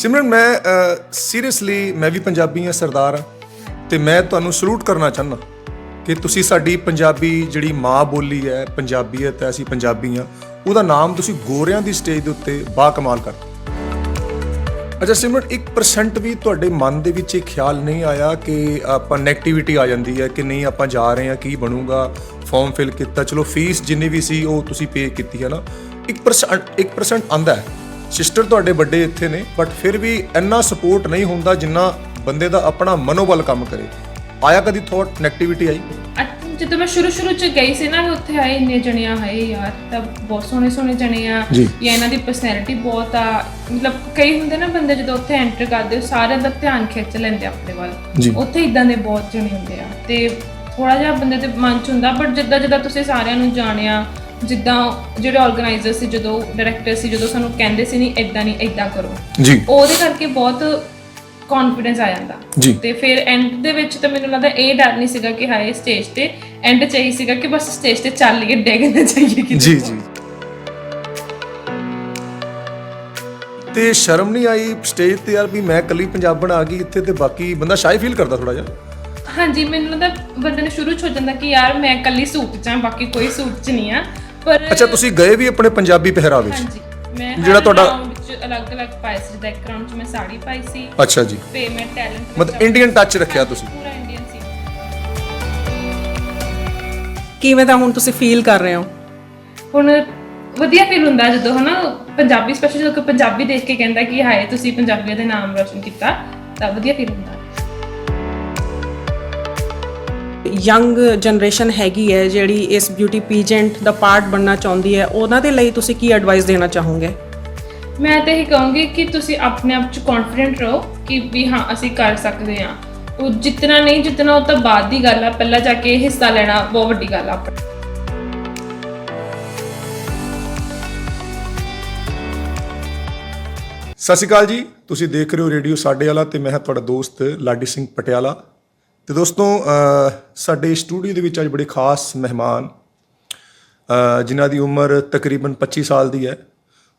ਸਿਮਰਨ, ਮੈਂ ਸੀਰੀਅਸਲੀ ਮੈਂ ਵੀ ਪੰਜਾਬੀ ਹਾਂ, ਸਰਦਾਰ ਹਾਂ, ਤੇ ਮੈਂ ਤੁਹਾਨੂੰ ਸਲੂਟ ਕਰਨਾ ਚਾਹੁੰਦਾ ਕਿ ਤੁਸੀਂ ਸਾਡੀ ਪੰਜਾਬੀ ਜਿਹੜੀ ਮਾਂ ਬੋਲੀ ਹੈ, ਪੰਜਾਬੀਅਤ ਹੈ, ਅਸੀਂ ਪੰਜਾਬੀ ਹਾਂ, ਉਹਦਾ ਨਾਮ ਤੁਸੀਂ ਗੋਰਿਆਂ ਦੀ ਸਟੇਜ ਦੇ ਉੱਤੇ ਬਾ ਕਮਾਲ ਕਰ ਅੱਛਾ ਸਿਮਰਨ 1% ਵੀ ਤੁਹਾਡੇ ਮਨ ਦੇ ਵਿੱਚ ਇਹ ਖਿਆਲ ਨਹੀਂ ਆਇਆ ਕਿ ਆਪਾਂ ਨੈਗੇਟਿਵਿਟੀ ਆ ਜਾਂਦੀ ਹੈ, ਕਿ ਨਹੀਂ ਆਪਾਂ ਜਾ ਰਹੇ ਹਾਂ, ਕੀ ਬਣੂਗਾ ਫਾਰਮ ਫਿਲ ਕੀਤਾ, ਚਲੋ ਫੀਸ ਜਿੰਨੀ ਵੀ ਸੀ ਉਹ ਤੁਸੀਂ ਪੇ ਕੀਤੀ, ਹੈ ਨਾ? 1% 1% ਆਂਦਾ ਹੈ। ਸਿਸਟਰ ਤੁਹਾਡੇ ਵੱਡੇ ਇੱਥੇ ਨੇ ਬਟ ਫਿਰ ਵੀ ਇੰਨਾ ਸਪੋਰਟ ਨਹੀਂ ਹੁੰਦਾ ਜਿੰਨਾ ਬੰਦੇ ਦਾ ਆਪਣਾ ਮਨੋਬਲ ਕੰਮ ਕਰੇ। ਆਇਆ ਕਦੀ ਥੋਟ ਨੈਗੇਟਿਵਿਟੀ ਆਈ? ਜਦੋਂ ਮੈਂ ਸ਼ੁਰੂ ਸ਼ੁਰੂ ਚ ਗਈ ਸੀ ਨਾ ਉੱਥੇ ਆਏ ਇੰਨੇ ਜਣੇ ਆ ਹਾਏ ਯਾਰ ਤਾਂ ਬਹੁਤ ਸੋਹਣੇ ਸੋਹਣੇ ਜਣੇ ਆ। ਜੀ। ਜਾਂ ਇਹਨਾਂ ਦੀ ਪਰਸਨੈਲਿਟੀ ਬਹੁਤ ਆ। ਮਤਲਬ ਕਈ ਹੁੰਦੇ ਨਾ ਬੰਦੇ ਜਦੋਂ ਉੱਥੇ ਐਂਟਰ ਕਰਦੇ ਉਹ ਸਾਰਿਆਂ ਦਾ ਧਿਆਨ ਖਿੱਚ ਲੈਂਦੇ ਆ ਆਪਣੇ ਵੱਲ। ਉੱਥੇ ਇਦਾਂ ਦੇ ਬਹੁਤ ਜਣੇ ਹੁੰਦੇ ਆ। ਤੇ ਥੋੜਾ ਜਿਹਾ ਬੰਦੇ ਦੇ ਮਨ ਚ ਹੁੰਦਾ ਬਟ ਜਿੱਦਾਂ ਜਿੱਦਾਂ ਤੁਸੀਂ ਸਾਰਿਆਂ ਨੂੰ ਜਾਣਿਆ ਜਿੱਦਾਂ ਜਿਹੜੇ ਆਰਗੇਨਾਈਜ਼ਰ ਸੀ ਜਦੋਂ ਡਾਇਰੈਕਟਰ ਸੀ ਜਦੋਂ ਸਾਨੂੰ ਕਹਿੰਦੇ ਸੀ ਨਹੀਂ ਇਦਾਂ ਨਹੀਂ ਇਦਾਂ ਕਰੋ। ਜੀ। ਉਹਦੇ ਕਰਕੇ ਬਹੁਤ ਕੌਨਫੀਡੈਂਸ ਆ ਜਾਂਦਾ। ਜੀ। ਤੇ ਫਿਰ ਐਂਡ ਦੇ ਵਿੱਚ ਤਾਂ ਮੈਨੂੰ ਲੱਗਦਾ ਇਹ ਡਰ ਨਹੀਂ ਸੀਗਾ ਕਿ ਹਾਏ ਸਟੇਜ ਤੇ ਐਂਡ ਚ ਇਹੀ ਸੀਗਾ ਕਿ ਬਸ ਸਟੇਜ ਤੇ ਚੱਲ ਕੇ ਡਿੱਗ ਨਾ ਜਾਈਏ ਕਿ ਜੀ ਜੀ। ਤੇ ਸ਼ਰਮ ਨਹੀਂ ਆਈ ਸਟੇਜ ਤੇ ਯਾਰ ਵੀ ਮੈਂ ਕੱਲੀ ਪੰਜਾਬਣ ਆ ਗਈ ਇੱਥੇ ਤੇ ਬਾਕੀ ਬੰਦਾ ਸ਼ਾਈ ਫੀਲ ਕਰਦਾ ਥੋੜਾ ਜਿਹਾ? ਹਾਂਜੀ ਮੈਨੂੰ ਲੱਗਦਾ ਬੰਦੇ ਨੂੰ ਸ਼ੁਰੂ ਚ ਹੋ ਜਾਂਦਾ ਕਿ ਯਾਰ ਮੈਂ ਕੱਲੀ ਸੂਟ ਚ ਆ ਬਾਕੀ ਕੋਈ ਸੂਟ ਚ ਨਹੀਂ ਆ। ਪਰ ਅੱਛਾ ਤੁਸੀਂ ਗਏ ਵੀ ਆਪਣੇ ਪੰਜਾਬੀ ਪਹਿਰਾਵੇ 'ਚ? ਹਾਂਜੀ ਮੈਂ ਜਿਹੜਾ ਹਰ ਤੁਹਾਡਾ- ਵਿੱਚ ਅਲੱਗ-ਅਲੱਗ ਪਾਈ ਸੀ ਜਿੱਦਾਂ ਇੱਕ ਰਾਉਂਡ ਚ ਮੈਂ ਸਾੜੀ ਪਾਈ ਸੀ ਅੱਛਾ ਜੀ। ਤੇ ਮੈਂ ਟੈਲੈਂਟ ਮਤਲਬ ਇੰਡੀਅਨ ਟੱਚ ਰੱਖਿਆ ਤੁਸੀਂ? ਪੂਰਾ ਇੰਡੀਅਨ ਸੀ। ਕਿਵੇਂ ਦਾ ਹੁਣ ਤੁਸੀਂ ਫੀਲ ਕਰ ਰਹੇ ਹੋ? ਹੁਣ ਵਧੀਆ ਫੀਲ ਹੁੰਦਾ ਜਦੋਂ ਹਨਾ? ਪੰਜਾਬੀ ਸਪੈਸ਼ਲ ਜਦੋਂ ਕੋਈ ਪੰਜਾਬੀ ਦੇਖ ਕੇ ਕਹਿੰਦਾ ਕਿ ਹਾਏ ਤੁਸੀਂ ਪੰਜਾਬੀਆਂ ਦੇ ਨਾਮ ਰੋਸ਼ਨ ਕੀਤਾ ਤਾਂ ਵਧੀਆ ਫੀਲ ਹੁੰਦਾ। ਯੰਗ ਜਨਰੇਸ਼ਨ ਹੈਗੀ ਹੈ ਜਿਹੜੀ ਇਸ ਬਿਊਟੀ ਪੀਜੈਂਟ ਦਾ ਪਾਰਟ ਬਣਨਾ ਚਾਹੁੰਦੀ ਹੈ ਉਹਨਾਂ ਦੇ ਲਈ ਤੁਸੀਂ ਕੀ ਐਡਵਾਈਸ ਦੇਣਾ ਚਾਹੋਗੇ? ਮੈਂ ਤਾਂ ਇਹ ਕਹੂੰਗੀ ਕਿ ਤੁਸੀਂ ਆਪਣੇ ਆਪ 'ਚ ਕੌਨਫੀਡੈਂਟ ਰਹੋ ਕਿ ਵੀ ਹਾਂ ਅਸੀਂ ਕਰ ਸਕਦੇ ਹਾਂ। ਉਹ ਜਿੰਨਾ ਨਹੀਂ ਜਿੰਨਾ ਉਹ ਤਾਂ ਬਾਅਦ ਦੀ ਗੱਲ ਆ ਪਹਿਲਾਂ ਜਾ ਕੇ ਹਿੱਸਾ ਲੈਣਾ ਬਹੁਤ ਵੱਡੀ ਗੱਲ ਆ ਆਪਣੀ। ਸਤਿ ਸ਼੍ਰੀ ਅਕਾਲ ਜੀ ਤੁਸੀਂ ਦੇਖ ਰਹੇ ਹੋ ਰੇਡੀਓ ਸਾਡੇ ਵਾਲਾ ਤੇ ਮੈਂ ਹਾਂ ਤੁਹਾਡਾ ਦੋਸਤ ਲਾਡੀ ਸਿੰਘ ਪਟਿਆਲਾ। ਤੇ ਦੋਸਤੋ ਸਾਡੇ ਸਟੂਡੀਓ ਦੇ ਵਿੱਚ ਅੱਜ ਬੜੇ ਖਾਸ ਮਹਿਮਾਨ ਜਿਨ੍ਹਾਂ ਦੀ ਉਮਰ ਤਕਰੀਬਨ 25 ਸਾਲ ਦੀ ਹੈ।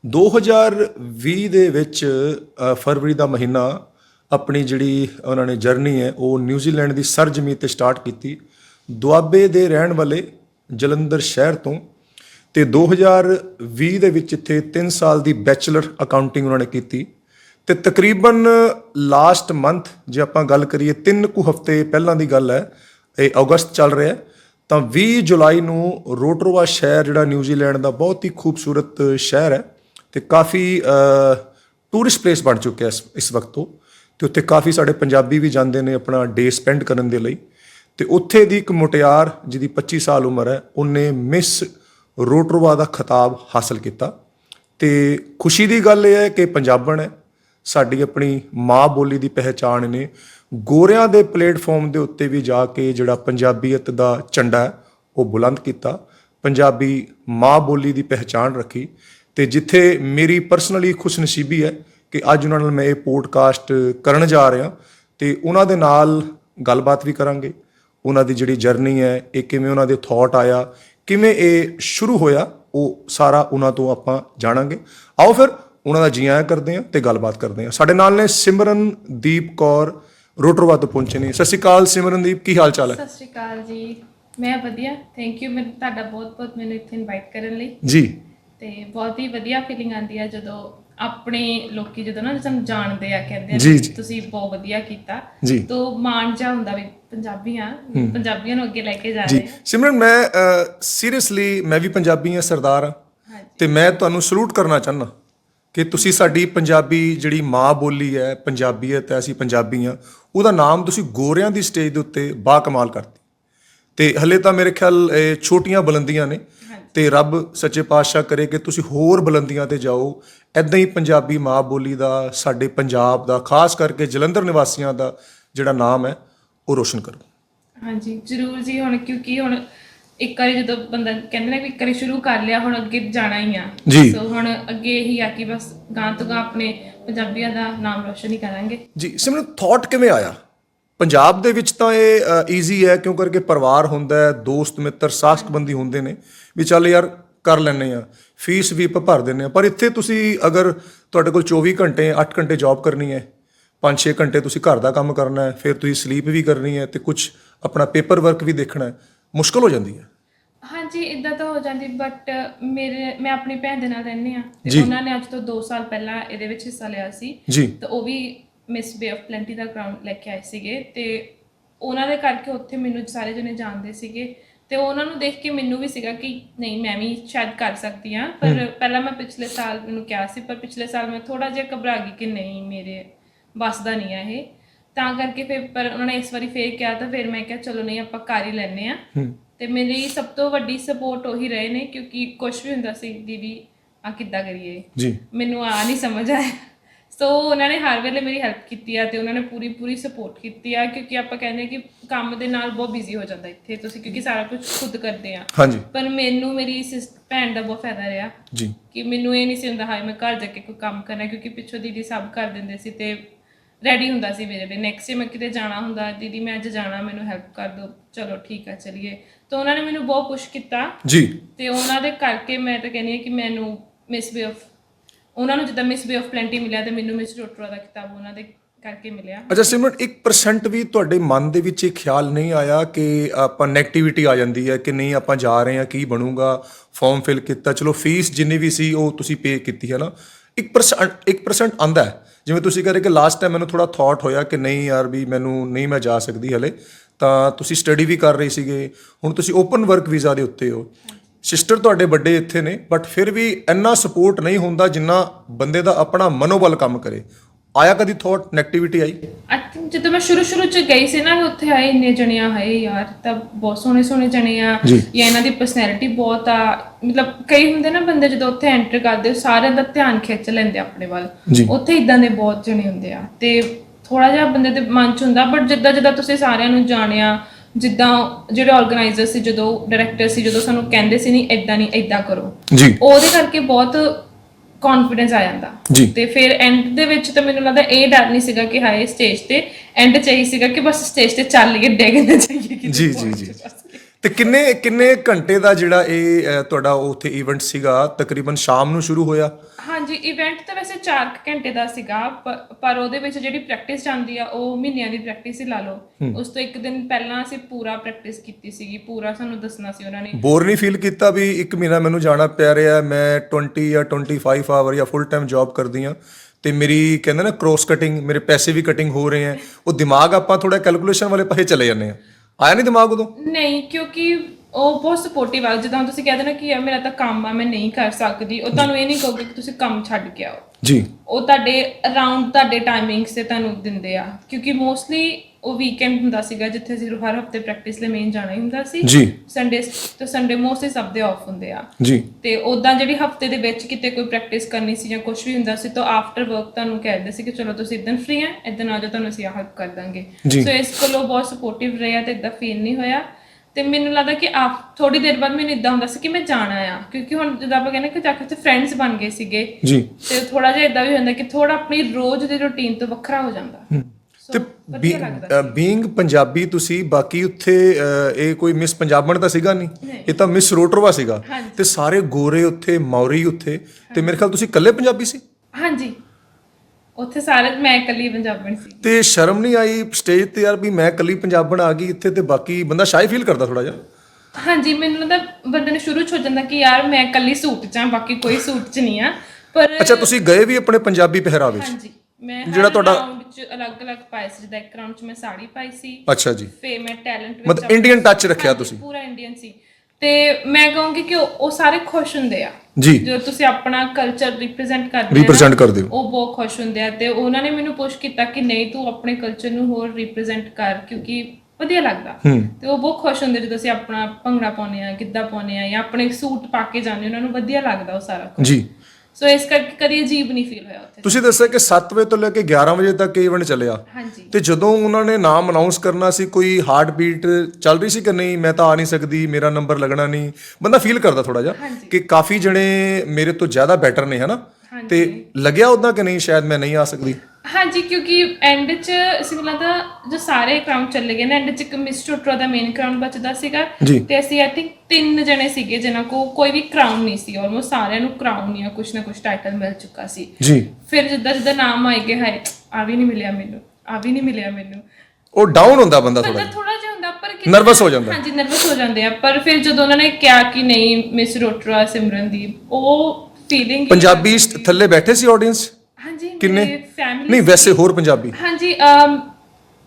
2020 ਦੇ ਵਿੱਚ ਫਰਵਰੀ ਦਾ ਮਹੀਨਾ ਆਪਣੀ ਜਿਹੜੀ ਉਹਨਾਂ ਨੇ ਜਰਨੀ ਹੈ, ਉਹ ਨਿਊਜ਼ੀਲੈਂਡ ਦੀ ਸਰਜਮੀ ਤੇ ਸਟਾਰਟ ਕੀਤੀ। ਦੁਆਬੇ ਦੇ ਰਹਿਣ ਵਾਲੇ ਜਲੰਧਰ ਸ਼ਹਿਰ ਤੋਂ ਤੇ 2020 ਦੇ ਵਿੱਚ ਇੱਥੇ 3 ਸਾਲ ਦੀ ਬੈਚਲਰ ਅਕਾਊਂਟਿੰਗ ਉਹਨਾਂ ਨੇ ਕੀਤੀ। ਤੇ ਤਕਰੀਬਨ ਲਾਸਟ ਮੰਥ ਜੇ ਆਪਾਂ ਗੱਲ ਕਰੀਏ 3 ਕੁ ਹਫ਼ਤੇ ਪਹਿਲਾਂ ਦੀ ਗੱਲ ਹੈ, ਇਹ ਅਗਸਤ ਚੱਲ ਰਿਹਾ ਤਾਂ 20 ਜੁਲਾਈ ਨੂੰ ਰੋਟਰੋਵਾ ਸ਼ਹਿਰ, ਜਿਹੜਾ ਨਿਊਜ਼ੀਲੈਂਡ ਦਾ ਬਹੁਤ ਹੀ ਖੂਬਸੂਰਤ ਸ਼ਹਿਰ ਹੈ, ਤੇ ਕਾਫੀ ਟੂਰਿਸਟ ਪਲੇਸ ਬਣ ਚੁੱਕਿਆ ਇਸ ਇਸ ਵਕਤ ਤੋਂ। ਤੇ ਉੱਥੇ ਕਾਫੀ ਸਾਡੇ ਪੰਜਾਬੀ ਵੀ ਜਾਂਦੇ ਨੇ ਆਪਣਾ ਡੇ ਸਪੈਂਡ ਕਰਨ ਦੇ ਲਈ। ਤੇ ਉੱਥੇ ਦੀ ਇੱਕ ਮੁਟਿਆਰ ਜਿਹਦੀ 25 ਸਾਲ ਉਮਰ ਹੈ, ਉਹਨੇ ਮਿਸ ਰੋਟਰਵਾ ਦਾ ਖਿਤਾਬ ਹਾਸਲ ਕੀਤਾ। ਤੇ ਖੁਸ਼ੀ ਦੀ ਗੱਲ ਇਹ ਹੈ ਕਿ ਪੰਜਾਬਣ ਹੈ ਸਾਡੀ ਆਪਣੀ ਮਾਂ ਬੋਲੀ ਦੀ ਪਹਿਚਾਣ ਨੇ। ਗੋਰਿਆਂ ਦੇ ਪਲੇਟਫਾਰਮ ਦੇ ਉੱਤੇ ਵੀ ਜਾ ਕੇ ਜਿਹੜਾ ਪੰਜਾਬੀਅਤ ਦਾ ਝੰਡਾ ਉਹ ਬੁਲੰਦ ਕੀਤਾ। ਪੰਜਾਬੀ ਮਾਂ ਬੋਲੀ ਦੀ ਪਹਿਚਾਣ ਰੱਖੀ। ਤੇ ਜਿੱਥੇ ਮੇਰੀ ਪਰਸਨਲੀ ਖੁਸ਼ਨਸੀਬੀ ਹੈ ਕਿ ਅੱਜ ਉਹਨਾਂ ਨਾਲ ਮੈਂ ਇਹ ਪੋਡਕਾਸਟ ਕਰਨ ਜਾ ਰਿਹਾ, ਤੇ ਉਹਨਾਂ ਦੇ ਨਾਲ ਗੱਲਬਾਤ ਵੀ ਕਰਾਂਗੇ। ਉਹਨਾਂ ਦੀ ਜਿਹੜੀ ਜਰਨੀ ਹੈ, ਇਹ ਕਿਵੇਂ ਉਹਨਾਂ ਦੇ ਥਾਟ ਆਇਆ, ਕਿਵੇਂ ਇਹ ਸ਼ੁਰੂ ਹੋਇਆ, ਉਹ ਸਾਰਾ ਉਹਨਾਂ ਤੋਂ ਆਪਾਂ ਜਾਣਾਂਗੇ। ਆਓ ਫਿਰ ਉਹਨਾਂ ਦਾ ਜੀ ਆਇਆਂ ਕਰਦੇ ਹਾਂ ਤੇ ਗੱਲਬਾਤ ਕਰਦੇ ਹਾਂ। ਸਾਡੇ ਨਾਲ ਨੇ ਸਿਮਰਨਦੀਪ ਕੌਰ ਰੋਟਰਵਾ ਤੋਂ ਪਹੁੰਚੇ ਨੇ। ਸਤਿ ਸ਼੍ਰੀ ਅਕਾਲ ਸਿਮਰਨਦੀਪ ਕੀ ਹਾਲ ਚਾਲ ਹੈ? ਸਤਿ ਸ਼੍ਰੀ ਅਕਾਲ ਜੀ। ਮੈਂ ਵਧੀਆ। ਥੈਂਕ ਯੂ ਮੈਂ ਤੁਹਾਡਾ ਬਹੁਤ ਬਹੁਤ ਮੈਨੂੰ ਇੱਥੇ ਇਨਵਾਈਟ ਕਰਨ ਲਈ। ਜੀ। ਤੇ ਬਹੁਤ ਹੀ ਵਧੀਆ ਫੀਲਿੰਗ ਆਉਂਦੀ ਆ ਜਦੋਂ ਆਪਣੇ ਲੋਕੀ ਜਦੋਂ ਨਾ ਸਾਨੂੰ ਜਾਣਦੇ ਆ ਕਹਿੰਦੇ ਆ ਜੀ। ਤੁਸੀਂ ਬਹੁਤ ਵਧੀਆ ਕੀਤਾ। ਜੀ। ਤੋਂ ਮਾਣ ਜਾ ਹੁੰਦਾ ਵੀ ਪੰਜਾਬੀਆਂ ਪੰਜਾਬੀਆਂ ਨੂੰ ਅੱਗੇ ਲੈ ਕੇ ਜਾ ਜੀ। ਰਹੇ ਆ ਸਿਮਰਨ ਮੈਂ ਸੀਰੀਅਸਲੀ ਮੈਂ ਵੀ ਪੰਜਾਬੀ ਹਾਂ ਸਰਦਾਰ ਹਾਂ। ਤੇ ਮੈਂ ਤੁਹਾਨੂੰ ਸਲੂਟ ਕਰਨਾ ਚਾਹੁੰਦਾ। ਕਿ ਤੁਸੀਂ ਸਾਡੀ ਪੰਜਾਬੀ ਜਿਹੜੀ ਮਾਂ ਬੋਲੀ ਹੈ, ਪੰਜਾਬੀਅਤ ਹੈ, ਅਸੀਂ ਪੰਜਾਬੀ ਹਾਂ, ਉਹਦਾ ਨਾਮ ਤੁਸੀਂ ਗੋਰਿਆਂ ਦੀ ਸਟੇਜ ਦੇ ਉੱਤੇ ਬਾ ਕਮਾਲ ਕਰਤੀ। ਤੇ ਹਲੇ ਤਾਂ ਮੇਰੇ ਖਿਆਲ, ਇਹ ਛੋਟੀਆਂ ਬੁਲੰਦੀਆਂ ਨੇ ਤੇ ਰੱਬ ਸੱਚੇ ਪਾਤਸ਼ਾਹ ਕਰੇ ਕਿ ਤੁਸੀਂ ਹੋਰ ਬੁਲੰਦੀਆਂ ਤੇ ਜਾਓ। ਐਦਾਂ ਹੀ ਪੰਜਾਬੀ ਮਾਂ ਬੋਲੀ ਦਾ, ਸਾਡੇ ਪੰਜਾਬ ਦਾ, ਖਾਸ ਕਰਕੇ ਜਲੰਧਰ ਨਿਵਾਸੀਆਂ ਦਾ ਜਿਹੜਾ ਨਾਮ ਹੈ, ਉਹ ਰੋਸ਼ਨ ਕਰੋ। ਹਾਂਜੀ, ਜ਼ਰੂਰ ਜੀ, ਹੁਣ ਕਿਉਂਕਿ ਹੁਣ ਇੱਕ ਵਾਰੀ ਜਦੋਂ ਬੰਦਾ ਕਹਿੰਦੇ ਨੇ ਵੀ ਇੱਕ ਵਾਰੀ ਸ਼ੁਰੂ ਕਰ ਲਿਆ ਹੁਣ ਅੱਗੇ ਜਾਣਾ ਹੀ ਆ। ਜੀ। ਸੋ ਹੁਣ ਅੱਗੇ ਇਹੀ ਆ ਕਿ ਬਸ ਗਾਂ ਤੋਂ ਗਾਂ ਆਪਣੇ ਪੰਜਾਬੀਆਂ ਦਾ ਨਾਮ ਰੋਸ਼ਨ ਹੀ ਕਰਾਂਗੇ। ਜੀ ਸਿਮਰਨ ਥਾਟ ਕਿਵੇਂ ਆਇਆ? ਪੰਜਾਬ ਦੇ ਵਿੱਚ ਤਾਂ ਇਹ ਈਜ਼ੀ ਹੈ ਕਿਉਂ ਕਰਕੇ ਪਰਿਵਾਰ ਹੁੰਦਾ ਹੈ ਦੋਸਤ ਮਿੱਤਰ ਸਾਖਤਬੰਦੀ ਹੁੰਦੇ ਨੇ ਵੀ ਚੱਲ ਯਾਰ ਕਰ ਲੈਂਦੇ ਆ ਫੀਸ ਵੀ ਆਪਾਂ ਭਰ ਦਿੰਦੇ ਆ ਪਰ ਇੱਥੇ ਤੁਸੀਂ ਅਗਰ ਤੁਹਾਡੇ ਕੋਲ 24 ਘੰਟੇ 8 ਘੰਟੇ ਜੌਬ ਕਰਨੀ ਹੈ 5-6 ਘੰਟੇ ਤੁਸੀਂ ਘਰ ਦਾ ਕੰਮ ਕਰਨਾ ਹੈ ਫਿਰ ਤੁਸੀਂ ਸਲੀਪ ਵੀ ਕਰਨੀ ਹੈ ਤੇ ਕੁਝ ਆਪਣਾ ਪੇਪਰ ਵਰਕ ਵੀ ਦੇਖਣਾ ਹੈ ਮੁਸ਼ਕਲ ਹੋ ਜਾਂਦੀ ਹੈ। ਹਾਂਜੀ ਇਦਾਂ ਤਾਂ ਹੋ ਜਾਂਦੀ ਬਟ ਮੇਰੇ ਮੈਂ ਆਪਣੀ ਭੈਣ ਦੇ ਨਾਲ ਰਹਿੰਦੀ ਆ ਜੀ। ਤੇ ਉਹਨਾਂ ਨੇ ਅੱਜ ਤੋਂ 2 ਸਾਲ ਪਹਿਲਾਂ ਇਹਦੇ ਵਿੱਚ ਹਿੱਸਾ ਲਿਆ ਸੀ। ਜੀ। ਤੇ ਉਹ ਵੀ ਮਿਸ ਬੇ ਆਫ ਪਲੈਂਟੀ ਦਾ ਗਰਾਊਂਡ ਲੈ ਕੇ ਆਏ ਸੀਗੇ ਤੇ ਉਹਨਾਂ ਦੇ ਕਰਕੇ ਉੱਥੇ ਮੈਨੂੰ ਸਾਰੇ ਜਣੇ ਜਾਣਦੇ ਸੀਗੇ ਤੇ ਉਹਨਾਂ ਨੂੰ ਦੇਖ ਕੇ ਮੈਨੂੰ ਵੀ ਸੀਗਾ ਕਿ ਨਹੀਂ ਮੈਂ ਵੀ ਸ਼ਾਇਦ ਕਰ ਸਕਦੀ ਹਾਂ। ਪਰ ਪਹਿਲਾਂ ਮੈਂ ਪਿਛਲੇ ਸਾਲ ਮੈਨੂੰ ਕਿਹਾ ਸੀ ਪਰ ਪਿਛਲੇ ਸਾਲ ਮੈਂ ਥੋੜਾ ਜਿਹਾ ਘਬਰਾ ਗਈ ਕਿ ਨਹੀਂ ਮੇਰੇ ਬਸ ਦਾ ਨਹੀਂ ਹੈ ਇਹ। ਤਾਂ ਕਰਕੇ ਫਿਰ ਪਰ ਉਹਨਾਂ ਨੇ ਇਸ ਵਾਰੀ ਫੇਰ ਕਿਹਾ ਤਾਂ ਫਿਰ ਮੈਂ ਕਿਹਾ ਚਲੋ ਨਹੀਂ ਆਪਾਂ ਕਰ ਹੀ ਲੈਨੇ ਆ ਤੇ ਮੇਰੀ ਸਭ ਤੋਂ ਵੱਡੀ ਸਪੋਰਟ ਉਹੀ ਰਹੇ ਨੇ ਕਿਉਂਕਿ ਕੁਝ ਵੀ ਹੁੰਦਾ ਸੀ ਦੀਦੀ ਆ ਕਿੱਦਾਂ ਕਰੀਏ? ਜੀ। ਮੈਨੂੰ ਆ ਨਹੀਂ ਸਮਝ ਆਇਆ। ਸੋ ਉਹਨਾਂ ਨੇ ਹਰ ਵੇਲੇ ਮੇਰੀ ਹੈਲਪ ਕੀਤੀ ਆ ਤੇ ਉਹਨਾਂ ਨੇ ਪੂਰੀ ਪੂਰੀ ਸਪੋਰਟ ਕੀਤੀ ਆ ਕਿਉਂਕਿ ਆਪਾਂ ਕਹਿੰਦੇ ਕਿ ਕੰਮ ਦੇ ਨਾਲ ਬਹੁਤ ਬਿਜ਼ੀ ਹੋ ਜਾਂਦਾ ਇੱਥੇ ਤੁਸੀਂ ਕਿਉਂਕਿ ਸਾਰਾ ਕੁਝ ਖੁਦ ਕਰਦੇ ਆ। ਹਾਂਜੀ। ਪਰ ਮੈਨੂੰ ਮੇਰੀ ਸਿਸ ਭੈਣ ਦਾ ਬਹੁਤ ਫਾਇਦਾ ਰਿਹਾ ਜੀ। ਕਿ ਮੈਨੂੰ ਇਹ ਨਹੀਂ ਸੀ ਹੁੰਦਾ ਹਾਏ ਮੈਂ ਘਰ ਜਾ ਕੇ ਕੋਈ ਕੰਮ ਕਰਨਾ ਕਿਉਂਕਿ ਪਿੱਛੋਂ ਦੀਦੀ ਸਭ ਕਰ ਦਿੰਦੇ ਸੀ ਤੇ ਰੈਡੀ ਹੁੰਦਾ ਸੀ ਮੇਰੇ ਲਈ ਨੈਕਸਟ ਡੇ ਮੈਂ ਕਿਤੇ ਜਾਣਾ ਹੁੰਦਾ ਦੀਦੀ ਮੈਂ ਅੱਜ ਜਾਣਾ ਮੈਨੂੰ ਹੈਲਪ ਕਰ ਦਿਓ। ਚਲੋ ਠੀਕ ਆ ਚਲਿਏ। ਤਾਂ ਉਹਨਾਂ ਨੇ ਮੈਨੂੰ ਬਹੁਤ ਪੁਸ਼ ਕੀਤਾ। ਜੀ। ਤੇ ਉਹਨਾਂ ਦੇ ਕਰਕੇ ਮੈਂ ਤਾਂ ਕਹਿੰਦੀ ਹਾਂ ਕਿ ਮੈਨੂੰ ਮਿਸ ਬੇ ਆਫ ਉਹਨਾਂ ਨੂੰ ਜਿੱਦਾਂ ਮਿਸ ਬੇ ਆਫ ਪਲੈਂਟੀ ਮਿਲਿਆ ਤੇ ਮੈਨੂੰ ਮਿਸ ਰੋਟਰਾ ਦਾ ਕਿਤਾਬ ਉਹਨਾਂ ਦੇ ਕਰਕੇ ਮਿਲਿਆ। ਅੱਛਾ ਸਿਮਰਨ 1% ਵੀ ਤੁਹਾਡੇ ਮਨ ਦੇ ਵਿੱਚ ਇਹ ਖਿਆਲ ਨਹੀਂ ਆਇਆ ਕਿ ਆਪਾਂ ਨੈਗੇਟਿਵਿਟੀ ਆ ਜਾਂਦੀ ਹੈ ਕਿ ਨਹੀਂ ਆਪਾਂ ਜਾ ਰਹੇ ਹਾਂ ਕੀ ਬਣੂਗਾ ਫਾਰਮ ਫਿਲ ਕੀਤਾ। ਚਲੋ ਫੀਸ ਜਿੰਨੀ ਵੀ ਸੀ ਉਹ ਤੁਸੀਂ ਪੇ ਕੀਤੀ ਹੈ ਨਾ? 1% 1% ਆਂਦਾ ਹੈ। ਜਿਵੇਂ ਤੁਸੀਂ ਕਹ ਰਹੇ ਕਿ ਲਾਸਟ ਟਾਈਮ ਮੈਨੂੰ ਥੋੜਾ ਥਾਟ ਹੋਇਆ ਕਿ ਨਹੀਂ ਯਾਰ ਵੀ ਮੈਨੂੰ ਨਹੀਂ ਮੈਂ ਜਾ ਸਕਦੀ ਹਲੇ, ਤਾਂ ਤੁਸੀਂ ਸਟੱਡੀ ਵੀ ਕਰ ਰਹੇ ਸੀਗੇ। ਹੁਣ ਤੁਸੀਂ ਓਪਨ ਵਰਕ ਵੀਜ਼ਾ ਦੇ ਉੱਤੇ ਹੋ। ਸਿਸਟਰ ਤੁਹਾਡੇ ਵੱਡੇ ਇੱਥੇ ਨੇ ਬਟ ਫਿਰ ਵੀ ਇੰਨਾ ਸਪੋਰਟ ਨਹੀਂ ਹੁੰਦਾ ਜਿੰਨਾ ਬੰਦੇ ਦਾ ਆਪਣਾ ਮਨੋਬਲ ਕੰਮ ਕਰੇ। ਆਇਆ ਕਦੀ ਥਾਟ ਨੈਗੇਟਿਵਿਟੀ ਆਈ? ਜਦੋਂ ਮੈਂ ਸ਼ੁਰੂ ਸ਼ੁਰੂ ਚ ਗਈ ਸੀ ਨਾ ਉੱਥੇ ਆਏ ਇੰਨੇ ਜਣੇ ਆ ਹਾਏ ਯਾਰ ਤਾਂ ਬਹੁਤ ਸੋਹਣੇ ਸੋਹਣੇ ਜਣੇ ਆ। ਜੀ। ਜਾਂ ਇਹਨਾਂ ਦੀ ਪਰਸਨੈਲਿਟੀ ਬਹੁਤ ਆ। ਮਤਲਬ ਕਈ ਹੁੰਦੇ ਨਾ ਬੰਦੇ ਜਦੋਂ ਉੱਥੇ ਐਂਟਰ ਕਰਦੇ ਉਹ ਸਾਰਿਆਂ ਦਾ ਧਿਆਨ ਖਿੱਚ ਲੈਂਦੇ ਆ ਆਪਣੇ ਵੱਲ। ਜੀ। ਉੱਥੇ ਇਦਾਂ ਦੇ ਬਹੁਤ ਜਣੇ ਹੁੰਦੇ ਆ। ਤੇ ਥੋੜਾ ਜਿਹਾ ਬੰਦੇ ਦੇ ਮਨ ਚ ਹੁੰਦਾ ਬਟ ਜਿੱਦਾਂ ਜਿੱਦਾਂ ਤੁਸੀਂ ਸਾਰਿਆਂ ਨੂੰ ਜਾਣਿਆ ਜਿੱਦਾਂ ਜਿਹੜੇ ਆਰਗੇਨਾਈਜ਼ਰ ਸੀ ਜਦੋਂ ਡਾਇਰੈਕਟਰ ਸੀ ਜਦੋਂ ਸਾਨੂੰ ਕਹਿੰਦੇ ਸੀ ਨਹੀਂ ਇਦਾਂ ਨਹੀਂ ਇਦਾਂ ਕਰੋ। ਜੀ। ਉਹਦੇ ਕਰਕੇ ਬਹੁਤ ਕੌਨਫੀਡੈਂਸ ਆ ਜਾਂਦਾ। ਜੀ। ਤੇ ਫਿਰ ਐਂਡ ਦੇ ਵਿੱਚ ਤਾਂ ਮੈਨੂੰ ਲੱਗਦਾ ਇਹ ਡਰ ਨਹੀਂ ਸੀਗਾ ਕਿ ਹਾਏ ਸਟੇਜ ਤੇ ਐਂਡ ਚ ਇਹੀ ਸੀਗਾ ਕਿ ਬਸ ਸਟੇਜ ਤੇ ਚੱਲ ਲਈਏ ਡਿੱਗ ਨਾ ਜਾਈਏ ਕਿਤੇ ਜੀ ਜੀ ਜੀ। ਤੇ ਕਿੰਨੇ ਕਿੰਨੇ ਘੰਟੇ ਦਾ ਜਿਹੜਾ ਇਹ ਅ, ਤੁਹਾਡਾ ਉੱਥੇ ਇਵੈਂਟ ਸੀਗਾ? ਤਕਰੀਬਨ ਸ਼ਾਮ ਨੂੰ ਸ਼ੁਰੂ ਹੋਇਆ। ਹਾਂਜੀ ਇਵੈਂਟ ਤਾਂ ਵੈਸੇ 4 ਘੰਟੇ ਦਾ ਸੀਗਾ ਪ- ਪਰ ਉਹਦੇ ਵਿੱਚ ਜਿਹੜੀ ਪ੍ਰੈਕਟਿਸ ਜਾਂਦੀ ਆ ਉਹ ਮਹੀਨਿਆਂ ਦੀ ਪ੍ਰੈਕਟਿਸ ਹੀ ਲਾ ਲਓ। ਉਸ ਤੋਂ ਇੱਕ ਦਿਨ ਪਹਿਲਾਂ ਅਸੀਂ ਪੂਰਾ ਪ੍ਰੈਕਟਿਸ ਕੀਤੀ ਸੀਗੀ ਪੂਰਾ ਸਾਨੂੰ ਦੱਸਣਾ ਸੀ ਉਹਨਾਂ ਨੇ। ਬੋਰ ਨਹੀਂ ਫੀਲ ਕੀਤਾ ਵੀ ਇੱਕ ਮਹੀਨਾ ਮੈਨੂੰ ਜਾਣਾ ਪੈ ਰਿਹਾ ਮੈਂ 20 ਜਾਂ 25 ਆਵਰ ਜਾਂ ਫੁੱਲ ਟਾਈਮ ਜੌਬ ਕਰਦੀ ਆ ਤੇ ਮੇਰੀ ਕਹਿੰਦੇ ਨਾ ਕ੍ਰੋਸ ਕਟਿੰਗ ਮੇਰੇ ਪੈਸੇ ਵੀ ਕਟਿੰਗ ਹੋ ਰਹੇ ਆ। ਉਹ ਦਿਮਾਗ ਆਪਾਂ ਥੋੜਾ ਕੈਲਕੂਲੇਸ਼ਨ ਵਾਲੇ ਪਾਸੇ ਚਲੇ ਜਾਂਦੇ ਆ। ਆਇਆ ਨਹੀਂ ਦਿਮਾਗ ਉਦੋਂ? ਨਹੀਂ ਕਿਉਂਕਿ ਉਹ ਬਹੁਤ ਸਪੋਰਟਿਵ ਆ। ਜਿੱਦਾਂ ਤੁਸੀਂ ਕਹਿੰਦੇ ਨਾ ਕਿ ਯਾਰ ਮੇਰਾ ਤਾਂ ਕੰਮ ਆ ਮੈਂ ਨਹੀਂ ਕਰ ਸਕਦੀ। ਉਹ ਤੁਹਾਨੂੰ ਇਹ ਨਹੀਂ ਕਹੋਗੇ ਕਿ ਤੁਸੀਂ ਕੰਮ ਛੱਡ ਕੇ ਆਓ। ਜੀ। ਉਹ ਤੁਹਾਡੇ ਅਰਾਊਂਡ ਤੁਹਾਡੇ ਟਾਈਮਿੰਗਸ ਤੇ ਤੁਹਾਨੂੰ ਦਿੰਦੇ ਆ। ਕਿਉਂਕਿ ਮੋਸਟਲੀ ਉਹ ਵੀਕਐਂਡ ਹੁੰਦਾ ਸੀਗਾ ਜਿੱਥੇ ਅਸੀਂ ਹਰ ਹਫ਼ਤੇ ਪ੍ਰੈਕਟਿਸ ਲਈ ਮੇਨ ਜਾਣਾ ਹੀ ਹੁੰਦਾ ਸੀ। ਜੀ। ਸੰਡੇ ਤੇ ਸੰਡੇ ਮੋਸਟਲੀ ਸਭ ਦੇ ਆਫ ਹੁੰਦੇ ਆ। ਜੀ। ਤੇ ਉਦਾਂ ਜਿਹੜੀ ਹਫ਼ਤੇ ਦੇ ਵਿੱਚ ਕਿਤੇ ਕੋਈ ਪ੍ਰੈਕਟਿਸ ਕਰਨੀ ਸੀ ਜਾਂ ਕੁਝ ਵੀ ਹੁੰਦਾ ਸੀ ਤਾਂ ਆਫਟਰ ਵਰਕ ਤੁਹਾਨੂੰ ਕਹਿੰਦੇ ਸੀ ਕਿ ਚਲੋ ਤੁਸੀਂ ਇਦਾਂ ਫ੍ਰੀ ਆ ਇਦਾਂ ਆ ਜਾਓ ਤੁਹਾਨੂੰ ਅਸੀਂ ਹੈਲਪ ਕਰ ਦਾਂਗੇ। ਜੀ। ਸੋ ਇਸ ਕੋਲੋਂ ਬਹੁਤ ਸਪੋਰਟਿਵ ਰਿਹਾ ਤੇ ਇਦਾਂ ਫੀਲ ਨਹੀਂ ਹੋਇਆ। ਤੇ ਮੈਨੂੰ ਲੱਗਦਾ ਕਿ ਆਫ ਥੋੜੀ ਦੇਰ ਬਾਅਦ ਮੈਨੂੰ ਇਦਾਂ ਹੁੰਦਾ ਸੀ ਕਿ ਮੈਂ ਜਾਣਾ ਆ ਕਿਉਂਕਿ ਹੁਣ ਜਦੋਂ ਆਪਾਂ ਕਹਿੰਦੇ ਕਿ ਜਾ ਕੇ ਫਰੈਂਡਸ ਬਣ ਗਏ ਸੀਗੇ ਜੀ। ਤੇ ਥੋੜਾ ਜਿਹਾ ਇਦਾਂ ਵੀ ਹੁੰਦਾ ਕਿ ਥੋੜਾ ਆਪਣੀ ਰੋਜ਼ ਦੀ ਰੁਟੀਨ ਤੋਂ ਵੱਖਰਾ ਹੋ ਜਾਂਦਾ। ਤੇ ਬੀਇੰਗ ਪੰਜਾਬੀ ਤੁਸੀਂ ਬਾਕੀ ਉੱਥੇ ਇਹ ਕੋਈ ਮਿਸ ਪੰਜਾਬਣ ਤਾਂ ਸੀਗਾ ਨਹੀਂ? ਇਹ ਤਾਂ ਮਿਸ ਰੋਟਰਵਾ ਸੀਗਾ। ਤੇ ਸਾਰੇ ਗੋਰੇ ਉੱਥੇ ਮੌਰੀ ਉੱਥੇ ਤੇ ਮੇਰੇ ਖਿਆਲ ਤੁਸੀਂ ਇਕੱਲੇ ਪੰਜਾਬੀ ਸੀ? ਹਾਂਜੀ। ਉੱਥੇ ਸਾਰੇ ਮੈਂ ਇਕੱਲੀ ਪੰਜਾਬਣ ਸੀ। ਤੇ ਸ਼ਰਮ ਨਹੀਂ ਆਈ ਸਟੇਜ ਤੇ ਯਾਰ ਵੀ ਮੈਂ ਇਕੱਲੀ ਪੰਜਾਬਣ ਆ ਗਈ ਇੱਥੇ ਤੇ ਬਾਕੀ ਬੰਦਾ ਸ਼ਾਈ ਫੀਲ ਕਰਦਾ ਥੋੜਾ ਜਿਹਾ? ਹਾਂਜੀ ਮੈਨੂੰ ਲੱਗਦਾ ਬੰਦੇ ਨੂੰ ਸ਼ੁਰੂ ਚ ਹੋ ਜਾਂਦਾ ਕਿ ਯਾਰ ਮੈਂ ਇਕੱਲੀ ਸੂਟ ਚ ਆ ਬਾਕੀ ਕੋਈ ਸੂਟ ਚ ਨਹੀਂ ਆ ਪਰ ਅੱਛਾ ਤੁਸੀਂ ਗਏ ਵੀ ਆਪਣੇ ਪੰਜਾਬੀ ਪਹਿਰਾਵੇ 'ਚ? ਹਾਂਜੀ। ਮੈਂ ਜਿਹੜਾ ਤੁਹਾਡਾ- ਰਾਉਂਡ ਚ ਅਲੱਗ-ਅਲੱਗ ਪਾਏ ਸੀ ਜਿੱਦਾਂ ਇੱਕ ਰਾਉਂਡ ਚ ਮੈਂ ਸਾੜੀ ਪਾਈ ਸੀ ਅੱਛਾ ਜੀ। ਫੇ ਮੈਂ ਟੈਲੈਂਟ ਵਿੱਚ ਮਤਲਬ ਇੰਡੀਅਨ ਟੱਚ ਰੱਖਿਆ ਤੁਸੀਂ? ਪੂਰਾ ਇੰਡੀਅਨ ਸੀ। ਤੇ ਮੈਂ ਕਹੂੰਗੀ ਕਿ ਉਹ ਉਹ ਸਾਰੇ ਖੁਸ਼ ਹੁੰਦੇ ਆ। ਜੀ। ਜਦੋਂ ਤੁਸੀਂ ਆਪਣਾ ਕਲਚਰ ਰਿਪਰੈਜ਼ੈਂਟ ਕਰਦੇ ਨਾ, ਰਿਪਰੈਜ਼ੈਂਟ ਕਰਦੇ ਹੋ। ਉਹ ਬਹੁਤ ਖੁਸ਼ ਹੁੰਦੇ ਆ। ਤੇ ਉਹਨਾਂ ਨੇ ਮੈਨੂੰ ਪੁਸ਼ ਕੀਤਾ ਕਿ ਨਹੀਂ ਤੂੰ ਆਪਣੇ ਕਲਚਰ ਨੂੰ ਹੋਰ ਰਿਪਰੈਜ਼ੈਂਟ ਕਰ ਕਿਉਂਕਿ ਵਧੀਆ ਲੱਗਦਾ। ਹੂੰ। ਤੇ ਉਹ ਬਹੁਤ ਖੁਸ਼ ਹੁੰਦੇ ਜਦੋਂ ਅਸੀਂ ਆਪਣਾ ਭੰਗੜਾ ਪਾਉਂਦੇ ਆ ਗਿੱਧਾ ਪਾਉਂਦੇ ਆ ਜਾਂ ਆਪਣੇ ਸੂਟ ਪਾ ਕੇ ਜਾਂਦੇ ਉਹਨਾਂ ਨੂੰ ਵਧੀਆ ਲੱਗਦਾ ਉਹ ਸਾਰਾ ਕੁਝ ਜੀ। ਸੋ ਇਸ ਕਰਕੇ ਕਦੀ ਅਜੀਬ ਨਹੀਂ ਫੀਲ ਹੋਇਆ ਉੱਥੇ। ਤੁਸੀਂ ਦੱਸਿਆ ਕਿ 7 ਵਜੇ ਤੋਂ ਲੈ ਕੇ 11 ਵਜੇ ਤੱਕ ਇਵੈਂਟ ਚੱਲਿਆ। ਹਾਂਜੀ। ਤੇ ਜਦੋਂ ਉਹਨਾਂ ਨੇ ਨਾਮ ਅਨਾਉਂਸ ਕਰਨਾ ਸੀ ਕੋਈ ਹਾਰਟ ਬੀਟ ਚੱਲ ਰਹੀ ਸੀ ਕਿ ਨਹੀਂ? ਮੈਂ ਤਾਂ ਆ ਨਹੀਂ ਸਕਦੀ ਮੇਰਾ ਨੰਬਰ ਲੱਗਣਾ ਨਹੀਂ। ਬੰਦਾ ਫੀਲ ਕਰਦਾ ਥੋੜਾ ਜਿਹਾ ਕਿ ਕਾਫੀ ਜਣੇ ਮੇਰੇ ਤੋਂ ਜ਼ਿਆਦਾ ਬੈਟਰ ਨੇ ਹਨਾ? ਤੇ ਲੱਗਿਆ ਉਦਾਂ ਕਿ ਨਹੀਂ? ਸ਼ਾਇਦ ਮੈਂ ਨਹੀਂ ਆ ਸਕਦੀ। ਹਾਂਜੀ ਕਿਉਂਕਿ ਐਂਡ 'ਚ ਅਸੀਂ ਮੈਨੂੰ ਲੱਗਦਾ ਜੋ ਸਾਰੇ ਕਰਾਊਨ ਚੱਲੇ ਗਏ ਨੇ ਐਂਡ 'ਚ ਇੱਕ ਮਿਸ ਟੋਟਰਾ ਦਾ ਮੇਨ ਕਰਾਊਨ ਬਚਦਾ ਸੀਗਾ ਜੀ। ਤੇ ਅਸੀਂ ਆਈ ਥਿੰਕ ਤਿੰਨ ਜਣੇ ਸੀਗੇ ਜਿਨ੍ਹਾਂ ਕੋ ਕੋਈ ਵੀ ਕਰਾਊਨ ਨਹੀਂ ਸੀ ਆਲਮੋਸਟ ਸਾਰਿਆਂ ਨੂੰ ਕਰਾਊਨ ਜਾਂ ਕੁਛ ਨਾ ਕੁਛ ਟਾਈਟਲ ਮਿਲ ਚੁੱਕਾ ਸੀ। ਜੀ। ਫਿਰ ਜਿੱਦਾਂ ਜਿੱਦਾਂ ਨਾਮ ਆਏ ਗਏ ਹਾਏ ਆ ਵੀ ਨਹੀਂ ਮਿਲਿਆ ਮੈਨੂੰ ਆ ਵੀ ਨਹੀਂ ਮਿਲਿਆ ਮੈਨੂੰ। ਉਹ ਡਾਊਨ ਹੁੰਦਾ ਬੰਦਾ ਥੋੜਾ ਬੰਦਾ ਥੋੜਾ ਜਿਹਾ। ਹੁੰਦਾ ਪਰ ਕਿਤੇ Nervous ਹੋ ਜਾਂਦਾ। ਹਾਂਜੀ ਨਰਵਸ ਹੋ ਜਾਂਦੇ ਆ। ਪਰ ਫਿਰ ਜਦੋਂ ਉਹਨਾਂ ਨੇ ਕਿਹਾ ਕਿ ਨਹੀਂ ਮਿਸ ਰੋਟਰਾ ਸਿਮਰਨਦੀਪ ਉਹ ਫੀਲਿੰਗ ਪੰਜਾਬੀ ਥੱਲੇ ਬੈਠੇ ਸੀ ਆਡੀਅנס ਕਿੰਨੇ? ਫੈਮਿਲੀ ਨਹੀਂ ਵੈਸੇ ਹੋਰ ਪੰਜਾਬੀ। ਹਾਂਜੀ ਅਮ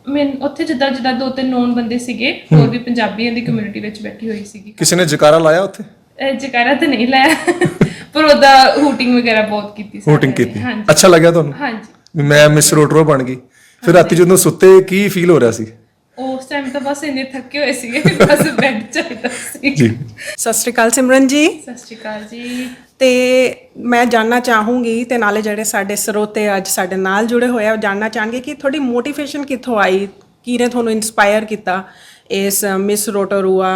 ਮੈਂ ਉੱਥੇ ਜਿੱਦਾਂ ਜਿੱਦਾਂ ਦੋ ਤਿੰਨ ਨੋਨ ਬੰਦੇ ਸੀਗੇ ਹੋਰ ਵੀ ਪੰਜਾਬੀਆਂ ਦੀ ਕਮਿਊਨਿਟੀ ਵਿੱਚ ਬੈਠੀ ਹੋਈ ਸੀਗੀ। ਕਿਸੇ ਨੇ ਜਕਾਰਾ ਲਾਇਆ ਉੱਥੇ? ਜਕਾਰਾ ਤਾਂ ਨਹੀਂ ਲਾਇਆ ਪਰ ਉਹਦਾ ਹੂਟਿੰਗ ਵਗੈਰਾ ਬਹੁਤ ਕੀਤੀ ਸਾਰਿਆਂ ਵੋਟਿੰਗ। ਕੀਤੀ। ਹਾਂਜੀ। ਅੱਛਾ ਲੱਗਿਆ ਤੁਹਾਨੂੰ? ਹਾਂਜੀ। ਵੀ ਮੈਂ ਮਿਸ ਰੋਟਰੋ ਬਣ ਗਈ। ਫਿਰ ਰਾਤੀ ਜਦੋਂ ਸੁੱਤੇ ਕੀ ਫੀਲ ਹੋ ਰਿਹਾ ਸੀ? ਉਸ ਟਾਈਮ ਤਾਂ ਬਸ ਇੰਨੇ ਥੱਕੇ ਹੋਏ ਸੀਗੇ ਬਸ ਬੈੱਡ ਚਾਹੀਦਾ ਸੀ। ਜੀ। ਸਤਿ ਸ਼੍ਰੀ ਅਕਾਲ ਸਿਮਰਨ ਜੀ। ਸਤਿ ਸ਼੍ਰੀ ਅਕਾਲ ਜੀ। ਤੇ ਮੈਂ ਜਾਨਣਾ ਚਾਹੂੰਗੀ ਤੇ ਨਾਲੇ ਜਿਹੜੇ ਸਾਡੇ ਸਰੋਤੇ ਅੱਜ ਸਾਡੇ ਨਾਲ ਜੁੜੇ ਹੋਏ ਆ ਉਹ ਜਾਨਣਾ ਚਾਹਣਗੇ ਕਿ ਤੁਹਾਡੀ ਮੋਟੀਵੇਸ਼ਨ ਕਿੱਥੋਂ ਆਈ ਕਿਹਨੇ ਤੁਹਾਨੂੰ ਇਨਸਪਾਇਰ ਕੀਤਾ ਇਸ ਮਿਸ ਰੋਟੋਰੂਆ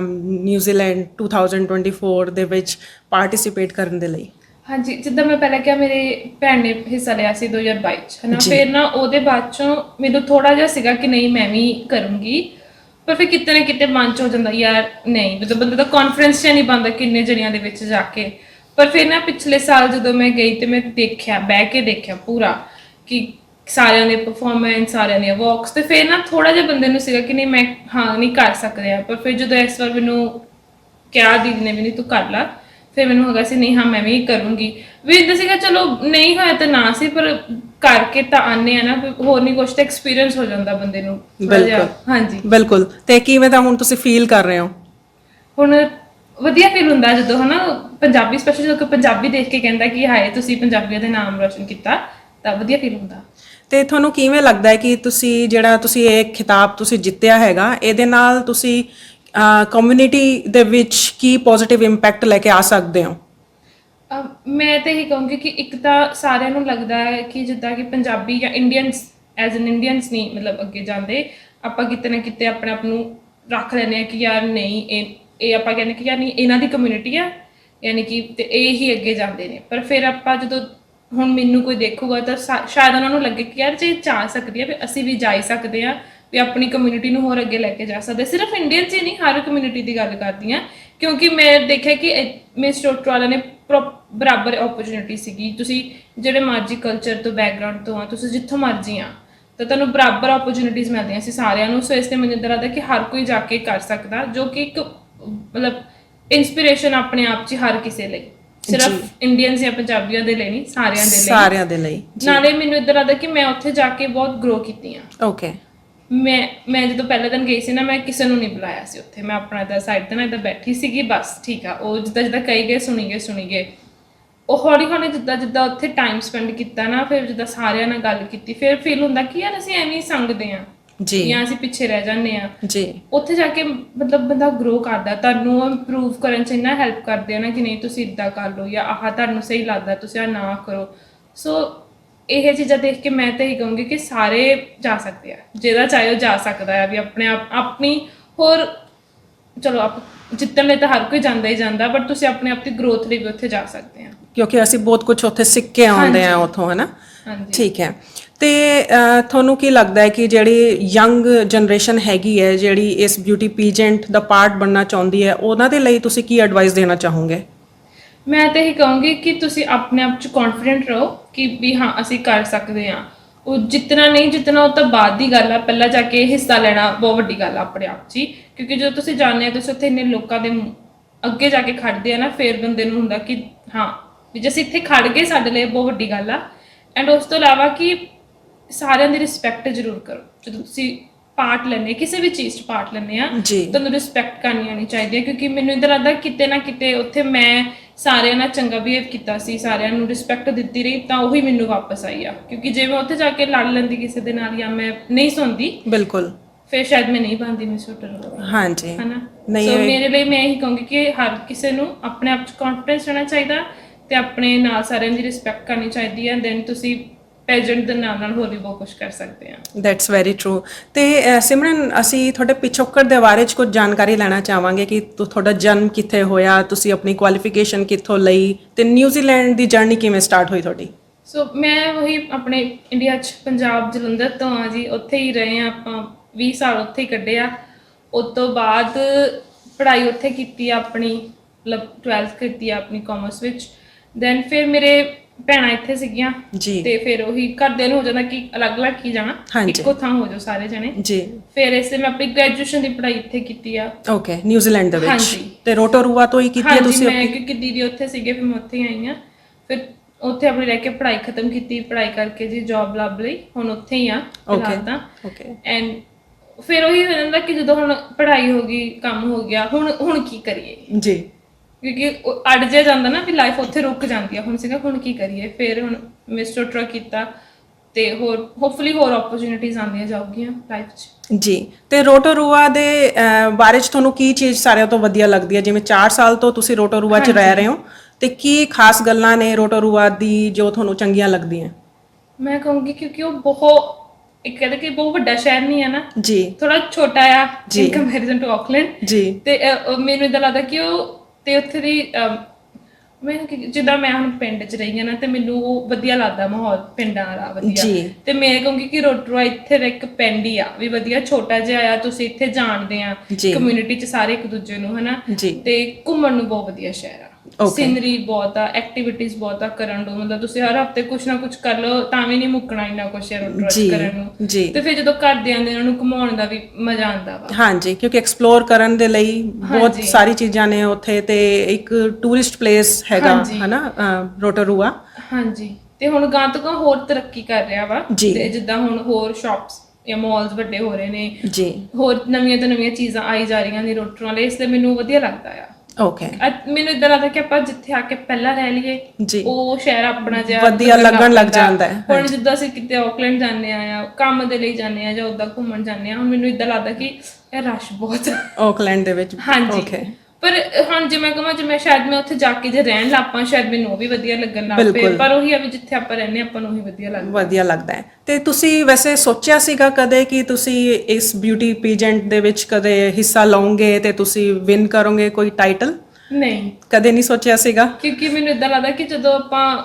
ਨਿਊਜ਼ੀਲੈਂਡ 2024 ਦੇ ਵਿੱਚ ਪਾਰਟਿਸਿਪੇਟ ਕਰਨ ਦੇ ਲਈ? ਹਾਂਜੀ ਜਿੱਦਾਂ ਮੈਂ ਪਹਿਲਾਂ ਕਿਹਾ ਮੇਰੇ ਭੈਣ ਨੇ ਹਿੱਸਾ ਲਿਆ ਸੀ 2022 ਚ ਹਨਾ? ਫਿਰ ਨਾ ਉਹਦੇ ਬਾਅਦ ਚੋਂ ਮੈਨੂੰ ਥੋੜਾ ਜਿਹਾ ਸੀਗਾ ਕਿ ਨਹੀਂ ਮੈਂ ਵੀ ਕਰੂੰਗੀ। ਪਰ ਫਿਰ ਕਿਤੇ ਨਾ ਕਿਤੇ ਮਨ ਚ ਹੋ ਜਾਂਦਾ ਯਾਰ ਨਹੀਂ ਜਦੋਂ ਬੰਦੇ ਦਾ ਕੌਨਫੀਡੈਂਸ ਨਹੀਂ ਬੰਦਾ ਕਿੰਨੇ ਜਣਿਆਂ ਦੇ ਵਿੱਚ ਜਾ ਕੇ। ਪਰ ਫਿਰ ਨਾ ਪਿਛਲੇ ਸਾਲ ਜਦੋਂ ਮੈਂ ਗਈ ਤੇ ਮੈਂ ਦੇਖਿਆ ਬਹਿ ਕੇ ਦੇਖਿਆ ਪੂਰਾ ਕਿ ਸਾਰਿਆਂ ਦੇ ਪਰਫਾਰਮੈਂਸ ਸਾਰਿਆਂ ਦੀਆਂ ਵਾਕਸ ਤੇ ਫਿਰ ਨਾ ਥੋੜਾ ਜਿਹਾ ਬੰਦੇ ਨੂੰ ਸੀਗਾ ਕਿ ਨਹੀਂ ਮੈਂ ਹਾਂ ਨਹੀਂ ਕਰ ਸਕਦੇ ਆ ਪਰ ਫਿਰ ਜਦੋਂ ਇਸ ਵਾਰ ਮੈਨੂੰ ਕਿਹਾ ਦੀਦੀ ਨੇ ਵੀ ਨਹੀਂ ਤੂੰ ਕਰ ਲਾ ਫਿਰ ਮੈਨੂੰ ਹੋਗਾ ਸੀ ਨਹੀਂ ਹਾਂ ਮੈਂ ਵੀ ਕਰੂੰਗੀ। ਵੀ ਇਦਾਂ ਸੀਗਾ ਚਲੋ ਨਹੀਂ ਹੋਇਆ ਤਾਂ ਨਾ ਸੀ ਪਰ ਕਰਕੇ ਤਾਂ ਆਨੇ ਆ ਨਾ ਵੀ ਹੋਰ ਨਹੀਂ ਕੁਛ ਤਾਂ ਐਕਸਪੀਰੀਅੰਸ ਹੋ ਜਾਂਦਾ ਬੰਦੇ ਨੂੰ ਥੋੜ੍ਹਾ ਜਿਹਾ। ਬਿਲਕੁਲ। ਹਾਂਜੀ। ਬਿਲਕੁਲ। ਤੇ ਕਿਵੇਂ ਦਾ ਹੁਣ ਤੁਸੀਂ ਫੀਲ ਕਰ ਰਹੇ ਹੋ? ਹੁਣ ਵਧੀਆ ਫੀਲ ਹੁੰਦਾ ਜਦੋਂ ਹਨਾ ਪੰਜਾਬੀ ਸਪੈਸ਼ਲ ਜਦੋਂ ਕੋਈ ਪੰਜਾਬੀ ਦੇਖ ਕੇ ਕਹਿੰਦਾ ਕਿ ਹਾਏ ਤੁਸੀਂ ਪੰਜਾਬੀਆਂ ਦੇ ਨਾਮ ਰੋਸ਼ਨ ਕੀਤਾ ਤਾਂ ਵਧੀਆ ਫੀਲ ਹੁੰਦਾ। ਤੇ ਤੁਹਾਨੂੰ ਕਿਵੇਂ ਲੱਗਦਾ ਹੈ ਕਿ ਤੁਸੀਂ ਜਿਹੜਾ ਤੁਸੀਂ ਇਹ ਖਿਤਾਬ ਤੁਸੀਂ ਜਿੱਤਿਆ ਹੈਗਾ ਇਹਦੇ ਨਾਲ ਤੁਸੀਂ ਕਮਿਊਨਿਟੀ ਦੇ ਵਿੱਚ ਕੀ ਪੋਜ਼ਿਟਿਵ ਇੰਪੈਕਟ ਲੈ ਕੇ ਆ ਸਕਦੇ ਹੋ? ਮੈਂ ਤਾਂ ਇਹ ਕਹੂੰਗੀ ਕਿ ਇੱਕ ਤਾਂ ਸਾਰਿਆਂ ਨੂੰ ਲੱਗਦਾ ਹੈ ਕਿ ਜਿੱਦਾਂ ਕਿ ਪੰਜਾਬੀ ਜਾਂ ਇੰਡੀਅਨਸ ਐਜ਼ ਐਨ ਇੰਡੀਅਨਸ ਨਹੀਂ ਮਤਲਬ ਅੱਗੇ ਜਾਂਦੇ ਆਪਾਂ ਕਿਤੇ ਨਾ ਕਿਤੇ ਆਪਣੇ ਆਪ ਨੂੰ ਰੱਖ ਲੈਂਦੇ ਆ ਕਿ ਯਾਰ ਨਹੀਂ ਇਹ ਇਹ ਆਪਾਂ ਕਹਿੰਦੇ ਕਿ ਯਾਨੀ ਇਹਨਾਂ ਦੀ ਕਮਿਊਨਿਟੀ ਆ, ਯਾਨੀ ਕਿ ਤੇ ਇਹ ਹੀ ਅੱਗੇ ਜਾਂਦੇ ਨੇ। ਪਰ ਫਿਰ ਆਪਾਂ ਜਦੋਂ ਹੁਣ ਮੈਨੂੰ ਕੋਈ ਦੇਖੂਗਾ ਤਾਂ ਸ਼ਾ- ਸ਼ਾਇਦ ਉਹਨਾਂ ਨੂੰ ਲੱਗੇ ਕਿ ਯਾਰ ਜੇ ਜਾ ਸਕਦੀ ਆ, ਵੀ ਅਸੀਂ ਵੀ ਜਾ ਹੀ ਸਕਦੇ ਆ, ਵੀ ਆਪਣੀ ਕਮਿਊਨਿਟੀ ਨੂੰ ਹੋਰ ਅੱਗੇ ਲੈ ਕੇ ਜਾ ਸਕਦੇ। ਸਿਰਫ ਇੰਡੀਅਨ ਚ ਨਹੀਂ, ਹਰ ਕਮਿਊਨਿਟੀ ਦੀ ਗੱਲ ਕਰਦੀ ਆ। ਕਿਉਂਕਿ ਮੈਂ ਦੇਖਿਆ ਕਿ ਮਿਸ ਟੋਟਵਾਲਾ ਨੇ ਪ੍ਰੋ- ਬਰਾਬਰ ਓਪਰਚ्युनिटी ਸੀਗੀ। ਤੁਸੀਂ ਜਿਹੜੇ ਮਰਜ਼ੀ ਕਲਚਰ ਤੋਂ ਬੈਕਗ੍ਰਾਉਂਡ ਤੋਂ ਆ, ਤੁਸੀਂ ਜਿੱਥੋਂ ਮਰਜ਼ੀ ਆ, ਤਾਂ ਤੁਹਾਨੂੰ ਬਰਾਬਰ ਓਪਰਚ्युनिटीज ਮਿਲਦੀਆਂ ਸੀ ਸਾਰਿਆਂ ਨੂੰ। ਸੋ ਇਸ 'ਤੇ ਮੈਨੂੰ ਇੱਦਾਂ ਲੱਗਦਾ ਕਿ ਹਰ ਕੋਈ ਜਾ ਕੇ ਕਰ ਸਕਦਾ, ਜੋ ਕਿ ਇੱਕ ਮਤਲਬ ਇਨਸਪੀਰੇਸ਼ਨ ਆਪਣੇ ਆਪ 'ਚ ਹਰ ਕਿਸੇ ਲਈ। ਸਿਰਫ ਇੰਡੀਅਨਸ ਜਾਂ ਪੰਜਾਬੀਆਂ ਦੇ ਲਈ ਨਹੀਂ ਸਾਰਿਆਂ ਦੇ ਲਈ। ਸਾਰਿਆਂ ਦੇ ਲਈ ਨਾਲੇ ਮੈਨੂੰ ਇੱਦਾਂ ਲੱਗਦਾ ਕਿ ਮੈਂ ਉੱਥੇ ਜਾ ਕੇ ਬਹੁਤ ਗਰੋ ਕੀਤੀ ਆ ਓਕੇ ਮੈਂ ਮੈਂ ਜਦੋਂ ਪਹਿਲੇ ਦਿਨ ਗਈ ਸੀ ਨਾ ਮੈਂ ਕਿਸੇ ਨੂੰ ਨਹੀਂ ਬੁਲਾਇਆ ਸੀ ਉੱਥੇ। ਮੈਂ ਆਪਣਾ ਇਦਾਂ ਸਾਈਡ ਤੇ ਨਾ ਇਦਾਂ ਬੈਠੀ ਸੀਗੀ ਬਸ ਠੀਕ ਆ। ਉਹ ਜਿੱਦਾਂ ਜਿੱਦਾਂ ਕਹੀ ਗਏ ਸੁਣੀ ਗਏ ਸੁਣੀ ਗਏ। ਉਹ ਹੌਲੀ ਹੌਲੀ ਜਿੱਦਾਂ ਜਿੱਦਾਂ ਉੱਥੇ ਟਾਈਮ ਸਪੈਂਡ ਕੀਤਾ ਨਾ ਫਿਰ ਜਿੱਦਾਂ ਸਾਰਿਆਂ ਨਾਲ ਗੱਲ ਕੀਤੀ ਫਿਰ ਫੀਲ ਹੁੰਦਾ ਕਿ ਯਾਰ ਅਸੀਂ ਐਵੇਂ ਹੀ ਸੰਗਦੇ ਆ ਜੀ। ਜਾਂ ਅਸੀਂ ਪਿੱਛੇ ਰਹਿ ਜਾਂਦੇ ਆ ਜੀ। ਉੱਥੇ ਜਾ ਕੇ ਮਤਲਬ ਬੰਦਾ ਗਰੋ ਕਰਦਾ ਤੁਹਾਨੂੰ ਇੰਪਰੂਵ ਕਰਨ ਚ ਇੰਨਾ ਹੈਲਪ ਕਰਦੇ ਆ ਨਾ ਕਿ ਨਹੀਂ ਤੁਸੀਂ ਇਦਾਂ ਕਰ ਲਓ ਜਾਂ ਆਹ ਤੁਹਾਨੂੰ ਸਹੀ ਲੱਗਦਾ ਤੁਸੀਂ ਆ ਨਾ ਕਰੋ। ਸੋ ਇਹ ਚੀਜ਼ਾਂ ਦੇਖ ਕੇ ਮੈਂ ਤਾਂ ਇਹ ਕਹੂੰਗੀ ਕਿ ਸਾਰੇ ਜਾ ਸਕਦੇ ਆ। ਜਿਹਦਾ ਚਾਹੇ ਉਹ ਜਾ ਸਕਦਾ ਹੈ ਵੀ ਆਪਣੇ ਆਪ ਆਪਣੀ ਹੋਰ ਚਲੋ ਆਪ ਜਿੱਤਣ ਲਈ ਤਾਂ ਹਰ ਕੋਈ ਜਾਂਦਾ ਹੀ ਜਾਂਦਾ ਬਟ ਤੁਸੀਂ ਆਪਣੇ ਆਪ ਦੀ ਗਰੋਥ ਲਈ ਵੀ ਉੱਥੇ ਜਾ ਸਕਦੇ ਆ। ਕਿਉਂਕਿ ਅਸੀਂ ਬਹੁਤ ਕੁਝ ਉੱਥੇ ਸਿੱਖ ਕੇ ਆਉਂਦੇ ਆ ਉੱਥੋਂ ਹੈ ਨਾ ਹਾਂਜੀ। ਠੀਕ ਹੈ। ਤੇ ਤੁਹਾਨੂੰ ਕੀ ਲੱਗਦਾ ਹੈ ਕਿ ਜਿਹੜੀ ਯੰਗ ਜਨਰੇਸ਼ਨ ਹੈਗੀ ਹੈ, ਜਿਹੜੀ ਇਸ ਬਿਊਟੀ ਪੀਜੈਂਟ ਦਾ ਪਾਰਟ ਬਣਨਾ ਚਾਹੁੰਦੀ ਹੈ, ਉਹਨਾਂ ਦੇ ਲਈ ਤੁਸੀਂ ਕੀ ਐਡਵਾਈਸ ਦੇਣਾ ਚਾਹੋਗੇ? ਮੈਂ ਤਾਂ ਇਹ ਕਹੂੰਗੀ ਕਿ ਤੁਸੀਂ ਆਪਣੇ ਆਪ 'ਚ ਕੌਨਫੀਡੈਂਟ ਰਹੋ ਕਿ ਵੀ ਹਾਂ, ਅਸੀਂ ਕਰ ਸਕਦੇ ਹਾਂ। ਉਹ ਜਿੰਨਾ ਨਹੀਂ ਜਿੰਨਾ ਉਹ ਤਾਂ ਬਾਅਦ ਦੀ ਗੱਲ ਆ, ਪਹਿਲਾਂ ਜਾ ਕੇ ਹਿੱਸਾ ਲੈਣਾ ਬਹੁਤ ਵੱਡੀ ਗੱਲ ਆ ਆਪਣੇ ਆਪ 'ਚ ਹੀ। ਕਿਉਂਕਿ ਜਦੋਂ ਤੁਸੀਂ ਜਾਣਦੇ ਹੋ, ਤੁਸੀਂ ਉੱਥੇ ਇੰਨੇ ਲੋਕਾਂ ਦੇ ਅੱਗੇ ਜਾ ਕੇ ਖੜਦੇ ਆ ਨਾ, ਫੇਰ ਬੰਦੇ ਨੂੰ ਹੁੰਦਾ ਕਿ ਹਾਂ, ਵੀ ਜੇ ਅਸੀਂ ਇੱਥੇ ਖੜ ਗਏ ਸਾਡੇ ਲਈ ਬਹੁਤ ਵੱਡੀ ਗੱਲ ਆ। ਐਂਡ ਉਸ ਤੋਂ ਇਲਾਵਾ ਕਿ ਸਾਰਿਆਂ ਦੀ ਰਿਸਪੈਕਟ ਜ਼ਰੂਰ ਕਰੋ। ਜਦੋਂ ਤੁਸੀਂ ਪਾਰਟ ਲੈਣੇ ਕਿਸੇ ਵੀ ਚੀਜ਼ 'ਚ ਪਾਰਟ ਲੈਣੇ ਆ ਜੀ। ਤੁਹਾਨੂੰ ਰਿਸਪੈਕਟ ਕਰਨੀ ਆਣੀ ਚਾਹੀਦੀ ਹੈ ਕਿਉਂਕਿ ਮੈਨੂੰ ਇਦਾਂ ਲੱਗਦਾ ਕਿਤੇ ਨਾ ਕਿਤੇ ਉੱਥੇ ਮੈਂ ਸਾਰਿਆਂ ਨਾਲ ਚੰਗਾ ਬਿਹੇਵ ਕੀਤਾ ਸੀ ਸਾਰਿਆਂ ਨੂੰ ਰਿਸਪੈਕਟ ਦਿੱਤੀ ਰਹੀ ਤਾਂ ਉਹੀ ਮੈਨੂੰ ਵਾਪਸ ਆਈ ਆ। ਕਿਉਂਕਿ ਜੇ ਮੈਂ ਉੱਥੇ ਜਾ ਕੇ ਲੜ ਲੈਂਦੀ ਕਿਸੇ ਦੇ ਨਾਲ ਜਾਂ ਮੈਂ ਨਹੀਂ ਸੁਣਦੀ ਬਿਲਕੁਲ। ਫਿਰ ਸ਼ਾਇਦ ਮੈਂ ਨਹੀਂ ਬਣਦੀ ਮਿਸ ਹੋਟਲ ਹਾਂਜੀ। ਹਨਾ? ਨਹੀਂ, ਸੋ ਇਹ- ਮੇਰੇ ਲਈ ਮੈਂ ਇਹੀ ਕਹੂੰਗੀ ਕਿ ਹਰ ਕਿਸੇ ਨੂੰ ਆਪਣੇ ਆਪ 'ਚ ਕੌਨਫੀਡੈਂਸ ਰਹਿਣਾ ਚਾਹੀਦਾ ਤੇ ਆਪਣੇ ਨਾਲ ਸਾਰਿਆਂ ਦੀ ਰਿਸਪੈਕਟ ਕਰਨੀ ਚਾਹੀਦੀ ਹੈ ਦੈਨ ਤੁਸੀਂ ਪੈਜੈਂਟ ਦੇ ਨਾਲ ਨਾਲ ਹੋਰ ਵੀ ਬਹੁਤ ਕੁਝ ਕਰ ਸਕਦੇ ਆ ਦੈਟਸ ਵੈਰੀ ਟਰੂ ਤੇ ਅਹ, ਸਿਮਰਨ ਅਸੀਂ ਤੁਹਾਡੇ ਪਿਛੋਕੜ ਦੇ ਬਾਰੇ ਚ ਕੁਝ ਜਾਣਕਾਰੀ ਲੈਣਾ ਚਾਹਾਂਗੇ ਕਿ ਤੁ- ਤੁਹਾਡਾ ਜਨਮ ਕਿੱਥੇ ਹੋਇਆ ਤੁਸੀਂ ਆਪਣੀ ਕੁਆਲੀਫਿਕੇਸ਼ਨ ਕਿੱਥੋਂ ਲਈ ਤੇ ਨਿਊਜ਼ੀਲੈਂਡ ਦੀ ਜਰਨੀ ਕਿਵੇਂ ਸਟਾਰਟ ਹੋਈ ਤੁਹਾਡੀ? ਸੋ ਮੈਂ ਉਹੀ ਆਪਣੇ ਇੰਡੀਆ 'ਚ ਪੰਜਾਬ ਜਲੰਧਰ ਤੋਂ ਆ ਜੀ ਉੱਥੇ ਹੀ ਰਹੇ ਆ ਆਪਾਂ 20 ਸਾਲ ਉੱਥੇ ਹੀ ਕੱਢੇ ਆ। ਉਸ ਤੋਂ ਬਾਅਦ ਪੜ੍ਹਾਈ ਉੱਥੇ ਕੀਤੀ ਆ ਆਪਣੀ ਮਤਲਬ 12th ਕੀਤੀ ਆ ਆਪਣੀ ਕਾਮਰਸ ਵਿੱਚ। ਦੈਨ ਫਿਰ ਮੇਰੇ ਭੈਣਾਂ ਇੱਥੇ ਸੀਗੀਆਂ ਜੀ। ਤੇ ਫਿਰ ਉਹੀ ਘਰਦਿਆਂ ਨੂੰ ਹੋ ਜਾਂਦਾ ਕਿ ਅਲੱਗ-ਅਲੱਗ ਕੀ ਜਾਣਾ ਹਾਂਜੀ। ਇੱਕੋ ਥਾਂ ਹੋ ਜਾਓ ਸਾਰੇ ਜਣੇ। ਜੀ। ਫਿਰ ਇਸੇ ਮੈਂ ਆਪਣੀ ਗ੍ਰੈਜੂਏਸ਼ਨ ਦੀ ਪੜ੍ਹਾਈ ਇੱਥੇ ਕੀਤੀ ਆ। ਓਕੇ ਨਿਊਜ਼ੀਲੈਂਡ ਦੇ ਵਿੱਚ। ਹਾਂਜੀ। ਤੇ ਰੋਟੋਰੂਆ ਤੋਂ ਹੀ ਕੀਤੀ ਹੈ ਹਾਂਜੀ ਤੁਸੀਂ ਮੈਂ ਕਿਉਂਕਿ ਦੀਦੀ ਉੱਥੇ ਸੀਗੇ ਫਿਰ ਮੈਂ ਉੱਥੇ ਹੀ ਆਈ ਆ। ਫਿਰ ਉੱਥੇ ਆਪਣੀ ਰਹਿ ਕੇ ਪੜ੍ਹਾਈ ਖਤਮ ਕੀਤੀ ਪੜ੍ਹਾਈ ਕਰਕੇ ਜੀ ਜੌਬ ਲੱਭ ਲਈ। ਹੁਣ ਉੱਥੇ ਹੀ ਆ ਫਿਲਹਾਲ. ਤਾਂ। ਓਕੇ ਐਂਡ ਫਿਰ ਉਹੀ ਹੋ ਜਾਂਦਾ ਕਿ ਜਦੋਂ ਹੁਣ ਪੜ੍ਹਾਈ ਹੋ ਗਈ ਕੰਮ ਹੋ ਗਿਆ ਹੁਣ ਹੁਣ ਕੀ ਕਰੀਏ? ਜੀ। ਕਿਉਂਕਿ ਅੜ ਜਿਹਾ ਜਾਂਦਾ ਨਾ ਵੀ ਲਾਈਫ ਉੱਥੇ ਰੁਕ ਜਾਂਦੀ ਆ। ਹੁਣ ਸੀਗਾ ਹੁਣ ਕੀ ਕਰੀਏ? ਫਿਰ ਹੁਣ ਮਿਸਟਰ ਟਰਾ ਕੀਤਾ ਤੇ ਹੋਰ ਹੋਪਫੁਲੀ ਹੋਰ ਓਪਰਚ्युनिटीज ਆਉਂਦੀਆਂ ਜਾਊਗੀਆਂ ਲਾਈਫ 'ਚ। ਜੀ। ਤੇ ਰੋਟੋਰੂਆ ਦੇ ਬਾਰੇ ਚ ਤੁਹਾਨੂੰ ਕੀ ਚੀਜ਼ ਸਾਰਿਆਂ ਤੋਂ ਵਧੀਆ ਲੱਗਦੀ ਹੈ ਜਿਵੇਂ 4 ਸਾਲ ਤੋਂ ਤੁਸੀਂ ਰੋਟੋਰੂਆ ਚ ਰਹਿ ਰਹੇ ਹੋ ਤੇ ਕੀ ਖਾਸ ਗੱਲਾਂ ਨੇ ਰੋਟੋਰੂਆ ਦੀ ਜੋ ਤੁਹਾਨੂੰ ਚੰਗੀਆਂ ਲੱਗਦੀਆਂ? ਮੈਂ ਕਹੂੰਗੀ ਕਿਉਂਕਿ ਉਹ ਬਹੁਤ ਇੱਕ ਕਹਿੰਦੇ ਕਿ ਬਹੁਤ ਵੱਡਾ ਸ਼ਹਿਰ ਨਹੀਂ ਹੈ ਨਾ? ਜੀ। ਥੋੜਾ ਛੋਟਾ ਆ ਇਨ ਕੰਪੈਰੀਜ਼ਨ ਟੂ ਆਕਲੈਂਡ ਜੀ। ਤੇ ਮੈਨੂੰ ਇਦਾਂ ਲੱਗਦਾ ਕਿ ਉਹ ਤੇ ਉੱਥੇ ਦੀ ਅਮ, ਮੈਂ ਕਿ- ਜਿੱਦਾਂ ਮੈਂ ਹੁਣ ਪਿੰਡ 'ਚ ਰਹੀ ਹਾਂ ਨਾ ਤੇ ਮੈਨੂੰ ਉਹ ਵਧੀਆ ਲੱਗਦਾ ਮਾਹੌਲ ਪਿੰਡਾਂ ਵਾਲਾ ਵਧੀਆ ਜੀ। ਤੇ ਮੈਂ ਕਹੂੰਗੀ ਕਿ ਰੋਟਰੋਆ ਇੱਥੇ ਦਾ ਇੱਕ ਪਿੰਡ ਹੀ ਆ ਵੀ ਵਧੀਆ ਛੋਟਾ ਜਿਹਾ ਆ ਤੁਸੀਂ ਇੱਥੇ ਜਾਣਦੇ ਆ ਜੀ। ਕਮਿਊਨਿਟੀ 'ਚ ਸਾਰੇ ਇੱਕ ਦੂਜੇ ਨੂੰ ਹਨਾ ਜੀ। ਤੇ ਘੁੰਮਣ ਨੂੰ ਬਹੁਤ ਵਧੀਆ ਸ਼ਹਿਰ ਆ Okay. ਸੀਨਰੀ ਬਹੁਤ ਆ ਐਕਟੀਵਿਟੀਜ਼ ਬਹੁਤ ਆ ਕਰਨ ਨੂੰ ਮਤਲਬ ਤੁਸੀਂ ਹਰ ਹਫ਼ਤੇ ਕੁਝ ਨਾ ਕੁਝ ਕਰ ਲਓ ਤਾਂ ਵੀ ਨਹੀਂ ਮੁੱਕਣਾ ਇੰਨਾ ਜੀ, ਕਰਨ ਨੂੰ ਜੀ। ਤੇ ਫਿਰ ਜਦੋਂ ਘਰ ਦੇ ਉਹਨਾਂ ਨੂੰ ਘੁਮਾਉਣ ਦਾ ਵੀ ਮਜ਼ਾ ਆਉਂਦਾ ਵਾ ਹਾਂਜੀ ਕਿਉਂਕਿ ਐਕਸਪਲੋਰ ਕਰਨ ਦੇ ਲਈ ਬਹੁਤ ਹਾਂਜੀ। ਸਾਰੀ ਚੀਜ਼ਾਂ ਨੇ ਉੱਥੇ ਤੇ ਇੱਕ ਟੂਰਿਸਟ ਪਲੇਸ ਹੈਗਾ ਹਾਂਜੀ। ਹਨਾ ਅਹ, ਰੋਟੋਰੂਆ ਹਾਂਜੀ ਤੇ ਹੁਣ ਗਾਂ ਤੋਂ ਗਾਂ ਹੋਰ ਤਰੱਕੀ ਕਰ ਰਿਹਾ ਵਾ ਜੀ। ਤੇ ਜਿੱਦਾਂ ਹੁਣ ਹੋਰ ਸ਼ਾਪਸ ਜਾਂ ਮਾਲਸ ਵੱਡੇ ਹੋ ਰਹੇ ਨੇ ਜੀ ਹੋਰ ਨਵੀਆਂ ਤੋਂ ਨਵੀਆਂ ਚੀਜ਼ਾਂ ਆਈ ਜਾ ਰਹੀਆਂ ਨੇ ਰੋਟਰਾਂ ਲਈ ਇਸ ਲਈ ਮੈਨੂੰ ਵਧੀਆ ਲੱਗਦਾ ਆ ਓਕੇ ਮੈਨੂੰ ਇਦਾਂ ਲੱਗਦਾ ਕਿ ਆਪਾਂ ਜਿੱਥੇ ਆ ਕੇ ਪਹਿਲਾਂ ਰਹਿ ਲਈਏ ਜੀ। ਉਹ ਸ਼ਹਿਰ ਆਪਣਾ ਜਿਹਾ ਵਧੀਆ ਲੱਗਣ ਲੱਗ ਜਾਂਦਾ ਹੈ, ਹੁਣ ਜਿੱਦਾਂ ਅਸੀਂ ਕਿਤੇ ਆਕਲੈਂਡ ਜਾਂਦੇ ਆ ਜਾਂ ਕੰਮ ਦੇ ਲਈ ਜਾਂਦੇ ਆ ਜਾਂ ਉਦਾਂ ਘੁੰਮਣ ਜਾਂਦੇ ਆ ਹੁਣ ਮੈਨੂੰ ਇਦਾਂ ਲੱਗਦਾ ਕਿ ਇਹ ਰਸ਼ ਬਹੁਤ ਆ। ਆਕਲੈਂਡ ਦੇ ਵਿੱਚ। ਹਾਂਜੀ। ਓਕੇ ਪਰ ਹੁਣ ਜੇ ਮੈਂ ਕਹਾਂ ਜੇ ਮੈਂ ਸ਼ਾਇਦ ਮੈਂ ਉੱਥੇ ਜਾ ਕੇ ਜੇ ਰਹਿਣ ਲੱਪਾਂ ਸ਼ਾਇਦ ਮੈਨੂੰ ਉਹ ਵੀ ਵਧੀਆ ਲੱਗਣ ਲੱਗ ਪਏ। ਬਿਲਕੁਲ। ਪਰ ਉਹੀ ਆ ਵੀ ਜਿੱਥੇ ਆਪਾਂ ਰਹਿੰਦੇ ਆਪਾਂ ਨੂੰ ਉਹੀ ਵਧੀਆ ਲੱਗਦਾ। ਵਧੀਆ ਲੱਗਦਾ ਹੈ। ਤੇ ਤੁਸੀਂ ਵੈਸੇ ਸੋਚਿਆ ਸੀਗਾ ਕਦੇ ਕਿ ਤੁਸੀਂ ਇਸ ਬਿਊਟੀ ਪੀਜੈਂਟ ਦੇ ਵਿੱਚ ਕਦੇ ਹਿੱਸਾ ਲਓਗੇ ਤੇ ਤੁਸੀਂ ਵਿਨ ਕਰੋਗੇ ਕੋਈ ਟਾਈਟਲ ਨਹੀਂ। ਕਦੇ ਨਹੀਂ ਸੋਚਿਆ ਸੀਗਾ? ਕਿਉਂਕਿ ਮੈਨੂੰ ਇਦਾਂ ਲੱਗਦਾ ਕਿ ਜਦੋਂ ਆਪਾਂ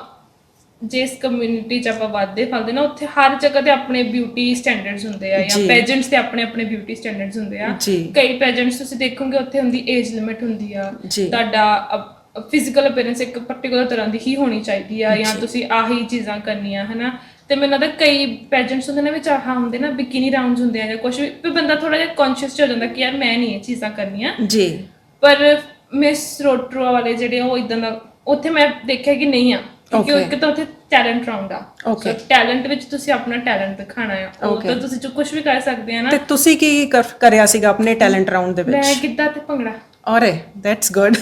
ਜਿਸ ਕਮਿਊਨਿਟੀ ਚ ਆਪਾਂ ਵੱਧਦੇ ਫਲਦੇ ਨਾ ਉੱਥੇ ਹਰ ਜਗ੍ਹਾ ਤੇ ਆਪਣੇ ਬਿਊਟੀ ਸਟੈਂਡਰਡਸ ਹੁੰਦੇ ਆ ਜਾਂ ਜੀ। ਪੈਜੈਂਟਸ ਤੇ ਆਪਣੇ ਆਪਣੇ ਬਿਊਟੀ ਸਟੈਂਡਰਡਸ ਹੁੰਦੇ ਆ। ਜੀ। ਕਈ ਪੈਜੈਂਟਸ ਤੁਸੀਂ ਦੇਖੋਗੇ ਉੱਥੇ ਹੁੰਦੀ ਏਜ ਲਿਮਿਟ ਹੁੰਦੀ ਆ। ਜੀ। ਤੁਹਾਡਾ ਫਿਜ਼ੀਕਲ ਅਪੀਅਰੈਂਸ ਇੱਕ ਪਾਰਟਿਕੂਲਰ ਤਰ੍ਹਾਂ ਦੀ ਹੀ ਹੋਣੀ ਚਾਹੀਦੀ ਆ ਜਾਂ ਤੁਸੀਂ ਆਹੀ ਚੀਜ਼ਾਂ ਕਰਨੀਆਂ ਹਨਾ? ਤੇ ਮੈਨੂੰ ਲੱਗਦਾ ਕਈ ਪੈਜੈਂਟਸ ਹੁੰਦੇ ਨੇ ਵਿੱਚ ਆਹ ਹੁੰਦੇ ਨਾ ਬਿਕਿਨੀ ਰਾਉਂਡਸ ਹੁੰਦੇ ਆ ਜਾਂ ਕੁਝ ਵੀ ਵੀ ਬੰਦਾ ਥੋੜਾ ਜਿਹਾ ਕੌਨਸ਼ੀਅਸ ਹੋ ਜਾਂਦਾ ਕਿ ਯਾਰ ਮੈਂ ਨਹੀਂ ਇਹ ਚੀਜ਼ਾਂ ਕਰਨੀਆਂ। ਜੀ। ਪਰ ਮਿਸ ਰੋਟਰੋ ਵਾਲੇ ਜਿਹੜੇ ਆ, ਉਹ ਇਦਾਂ ਦਾ ਉੱਥੇ ਮੈਂ ਦੇਖਿਆ ਕਿ ਨਹੀਂ ਆ। ਕਿਉਂਕਿ ਉਹ Okay. ਇੱਕ ਤਾਂ ਉੱਥੇ ਟੈਲੈਂਟ ਰਾਉਂਡ ਆ। Okay. ਟੈਲੈਂਟ ਵਿੱਚ ਤੁਸੀਂ ਆਪਣਾ ਟੈਲੈਂਟ ਦਿਖਾਣਾ ਆ। ਉਹ Okay. ਤਾਂ ਤੁਸੀਂ ਜੋ ਕੁਝ ਵੀ ਕਰ ਸਕਦੇ ਆ ਨਾ। ਤੇ ਤੁਸੀਂ ਕੀ ਕਰ- ਕਰਿਆ ਸੀਗਾ ਆਪਣੇ ਟੈਲੈਂਟ ਰਾਉਂਡ ਦੇ ਮੈਂ ਵਿੱਚ ਗਿੱਧਾ ਤੇ Bhangra. Alright that's good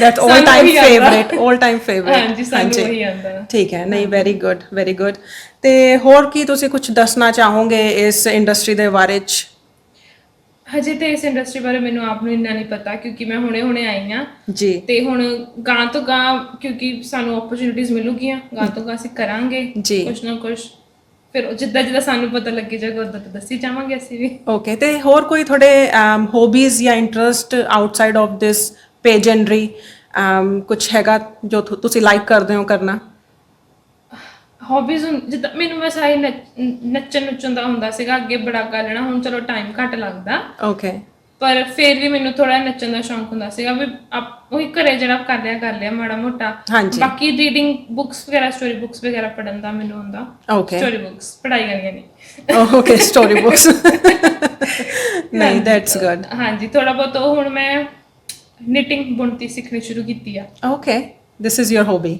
that's 올 ਸਾਨੂੰ ਟਾਈਮ ਉਹੀ ਆਉਂਦਾ। ਫੇਵਰੇਟ 올 ਟਾਈਮ ਫੇਵਰੇਟ ਹਾਂਜੀ ਸਾਨੂੰ ਉਹੀ ਆਉਂਦਾ। ਠੀਕ ਹੈ ਨਹੀਂ ਵੈਰੀ ਗੁੱਡ ਵੈਰੀ ਗੁੱਡ ਤੇ ਹੋਰ ਕੀ ਤੁਸੀਂ ਕੁਝ ਦੱਸਣਾ ਚਾਹੋਗੇ ਇਸ ਇੰਡਸਟਰੀ ਦੇ ਬਾਰੇ ਚ? ਹਜੇ ਤੇ ਇਸ ਇੰਡਸਟਰੀ ਬਾਰੇ ਮੈਨੂੰ ਆਪ ਨੂੰ ਇੰਨਾ ਨਹੀਂ ਪਤਾ ਕਿਉਂਕਿ ਮੈਂ ਹੁਣੇ-ਹੁਣੇ ਆਈ ਆ ਜੀ। ਤੇ ਹੁਣ ਗਾਂ ਤੋਂ ਗਾਂ ਕਿਉਂਕਿ ਸਾਨੂੰ ਓਪਰਚ्युनिटीज ਮਿਲੂਗੀਆਂ ਗਾਂ ਤੋਂ ਗਾਂ ਅਸੀਂ ਕਰਾਂਗੇ ਜੀ। ਕੁਛ ਨਾ ਕੁਛ। ਫਿਰ ਜਿੱਦਾਂ ਜਿੱਦਾਂ ਸਾਨੂੰ ਪਤਾ ਲੱਗੇ ਜਾਏਗਾ ਉਦੋਂ ਤਾਂ ਦੱਸੀ ਜਾਵਾਂਗੇ ਅਸੀਂ ਵੀ। ਓਕੇ ਤੇ ਹੋਰ ਕੋਈ ਤੁਹਾਡੇ ਹੌਬੀਜ਼ ਜਾਂ interest outside of this pageantry ਕੁਝ ਹੈਗਾ ਜੋ ਤੁਸੀਂ ਲਾਈਕ ਕਰਦੇ ਹੋ ਕਰਨਾ? ਹੌਬੀਜ਼ ਜਿੱਦਾਂ ਮੈਨੂੰ ਆਹੀ ਨੱਚ- ਨੱਚਣ ਨੁੱਚਣ ਦਾ ਹੁੰਦਾ ਸੀਗਾ ਅੱਗੇ ਬੜਾ ਕਰ ਲੈਣਾ ਹੁਣ ਚਲੋ ਟਾਈਮ ਘੱਟ ਲੱਗਦਾ। ਓਕੇ ਪਰ ਫਿਰ ਵੀ ਮੈਨੂੰ ਥੋੜਾ ਨੱਚਣ ਦਾ ਸ਼ੌਂਕ ਹੁੰਦਾ ਸੀਗਾ ਵੀ ਆਪ- ਉਹੀ ਘਰੇ ਜਿਹੜਾ ਕਰ ਲਿਆ ਕਰ ਲਿਆ ਮਾੜਾ ਮੋਟਾ। ਬਾਕੀ ਰੀਡਿੰਗ ਬੁੱਕਸ ਵਗੈਰਾ ਸਟੋਰੀ ਬੁੱਕਸ ਵਗੈਰਾ ਪੜ੍ਹਨ ਦਾ ਮੈਨੂੰ ਹੁੰਦਾ। ਓਕੇ ਸਟੋਰੀ ਬੁੱਕਸ ਪੜ੍ਹਾਈ ਵਾਲੀਆਂ ਨਹੀਂ ਓਕੇ ਸਟੋਰੀ ਬੁక్స్ ਨਹੀਂ ਦੈਟਸ ਗੁੱਡ ਹਾਂਜੀ ਥੋੜਾ ਬਹੁਤ ਹੁਣ ਮੈਂ ਨਿਟਿੰਗ ਬੁਣਤੀ ਸਿੱਖਣੀ ਸ਼ੁਰੂ ਕੀਤੀ ਆ। Okay this is your hobby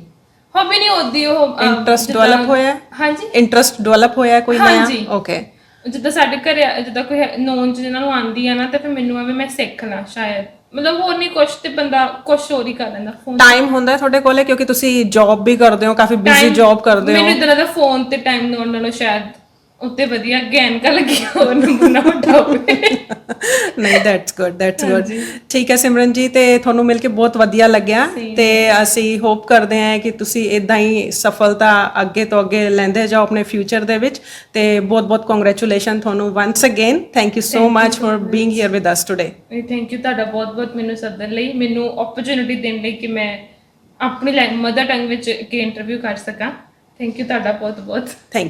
hobby ਨਹੀਂ ਹੁੰਦੀ ਉਹ ਅਹ, ਜਿੱਦਾਂ- ਡਿਵੈਲਪ ਹੋਇਆ? ਹੈ? ਹਾਂਜੀ। ਇੰਟਰਸਟ ਡਿਵੈਲਪ ਹੋਇਆ ਹੈ ਕੋਈ ਹਾਂਜੀ। ਓਕੇ ਜਿੱਦਾਂ ਸਾਡੇ ਘਰੇ ਜਿੱਦਾਂ ਕੋਈ ਨੋਨ ਚ ਜਿਹਨਾਂ ਨੂੰ ਆਂਦੀ ਆ ਨਾ ਤੇ ਫਿਰ ਮੈਨੂੰ ਆ ਵੀ ਮੈਂ ਸਿੱਖ ਲਾਂ ਸ਼ਾਇਦ। ਮਤਲਬ ਹੋਰ ਨਹੀਂ ਕੁਛ ਤੇ ਬੰਦਾ ਕੁਛ ਹੋਰ ਹੀ ਕਰ ਲੈਂਦਾ ਫੋਨ ਟਾਈਮ ਹੁੰਦਾ ਹੈ ਤੁਹਾਡੇ ਕੋਲੇ? ਕਿਉਂਕਿ ਤੁਸੀਂ ਜੌਬ ਵੀ ਕਰਦੇ ਹੋ ਕਾਫੀ ਬਿਜ਼ੀ ਜੌਬ ਕਰਦੇ ਹੋ। ਮੈਨੂੰ ਇਦਾਂ ਲੱਗਦਾ ਫੋਨ ਤੇ ਟਾਈਮ ਲਾਉਣ ਨਾਲੋਂ ਸ਼ਾਇਦ। ਉੱਤੇ ਵਧੀਆ ਗੈਨਕਾ ਲੱਗਿਆ ਉਹ ਨਮੂਨਾ ਵੱਡਾ ਹੋਵੇ। ਨਹੀਂ ਦੈਟਸ ਗੁੱਡ ਦੈਟਸ ਗੁੱਡ ਠੀਕ ਹੈ ਸਿਮਰਨ ਜੀ ਤੇ ਤੁਹਾਨੂੰ ਮਿਲ ਕੇ ਬਹੁਤ ਵਧੀਆ ਲੱਗਿਆ। ਤੇ ਅਸੀਂ ਹੋਪ ਕਰਦੇ ਹਾਂ ਕਿ ਤੁਸੀਂ ਇਦਾਂ ਹੀ ਸਫਲਤਾ ਅੱਗੇ ਤੋਂ ਅੱਗੇ ਲੈਂਦੇ ਜਾਓ ਆਪਣੇ ਫਿਊਚਰ ਦੇ ਵਿੱਚ। ਤੇ ਬਹੁਤ ਬਹੁਤ ਕੰਗ੍ਰੈਚੁਲੇਸ਼ਨ ਤੁਹਾਨੂੰ once again thank you so much for being here with us today thank you ਤੁਹਾਡਾ ਬਹੁਤ ਬਹੁਤ ਮੈਨੂੰ ਸੱਦਣ ਲਈ। ਮੈਨੂੰ ਓਪਰਚ्युनिटी ਦੇਣ ਲਈ ਕਿ ਮੈਂ ਆਪਣੀ ਮਦਰ ਟੰਗ ਵਿੱਚ ਇੱਕ ਇੰਟਰਵਿਊ ਕਰ ਸਕਾਂ। ਥੈਂਕ ਯੂ ਤੁਹਾਡਾ ਬਹੁਤ ਬਹੁਤ। ਥੈਂਕ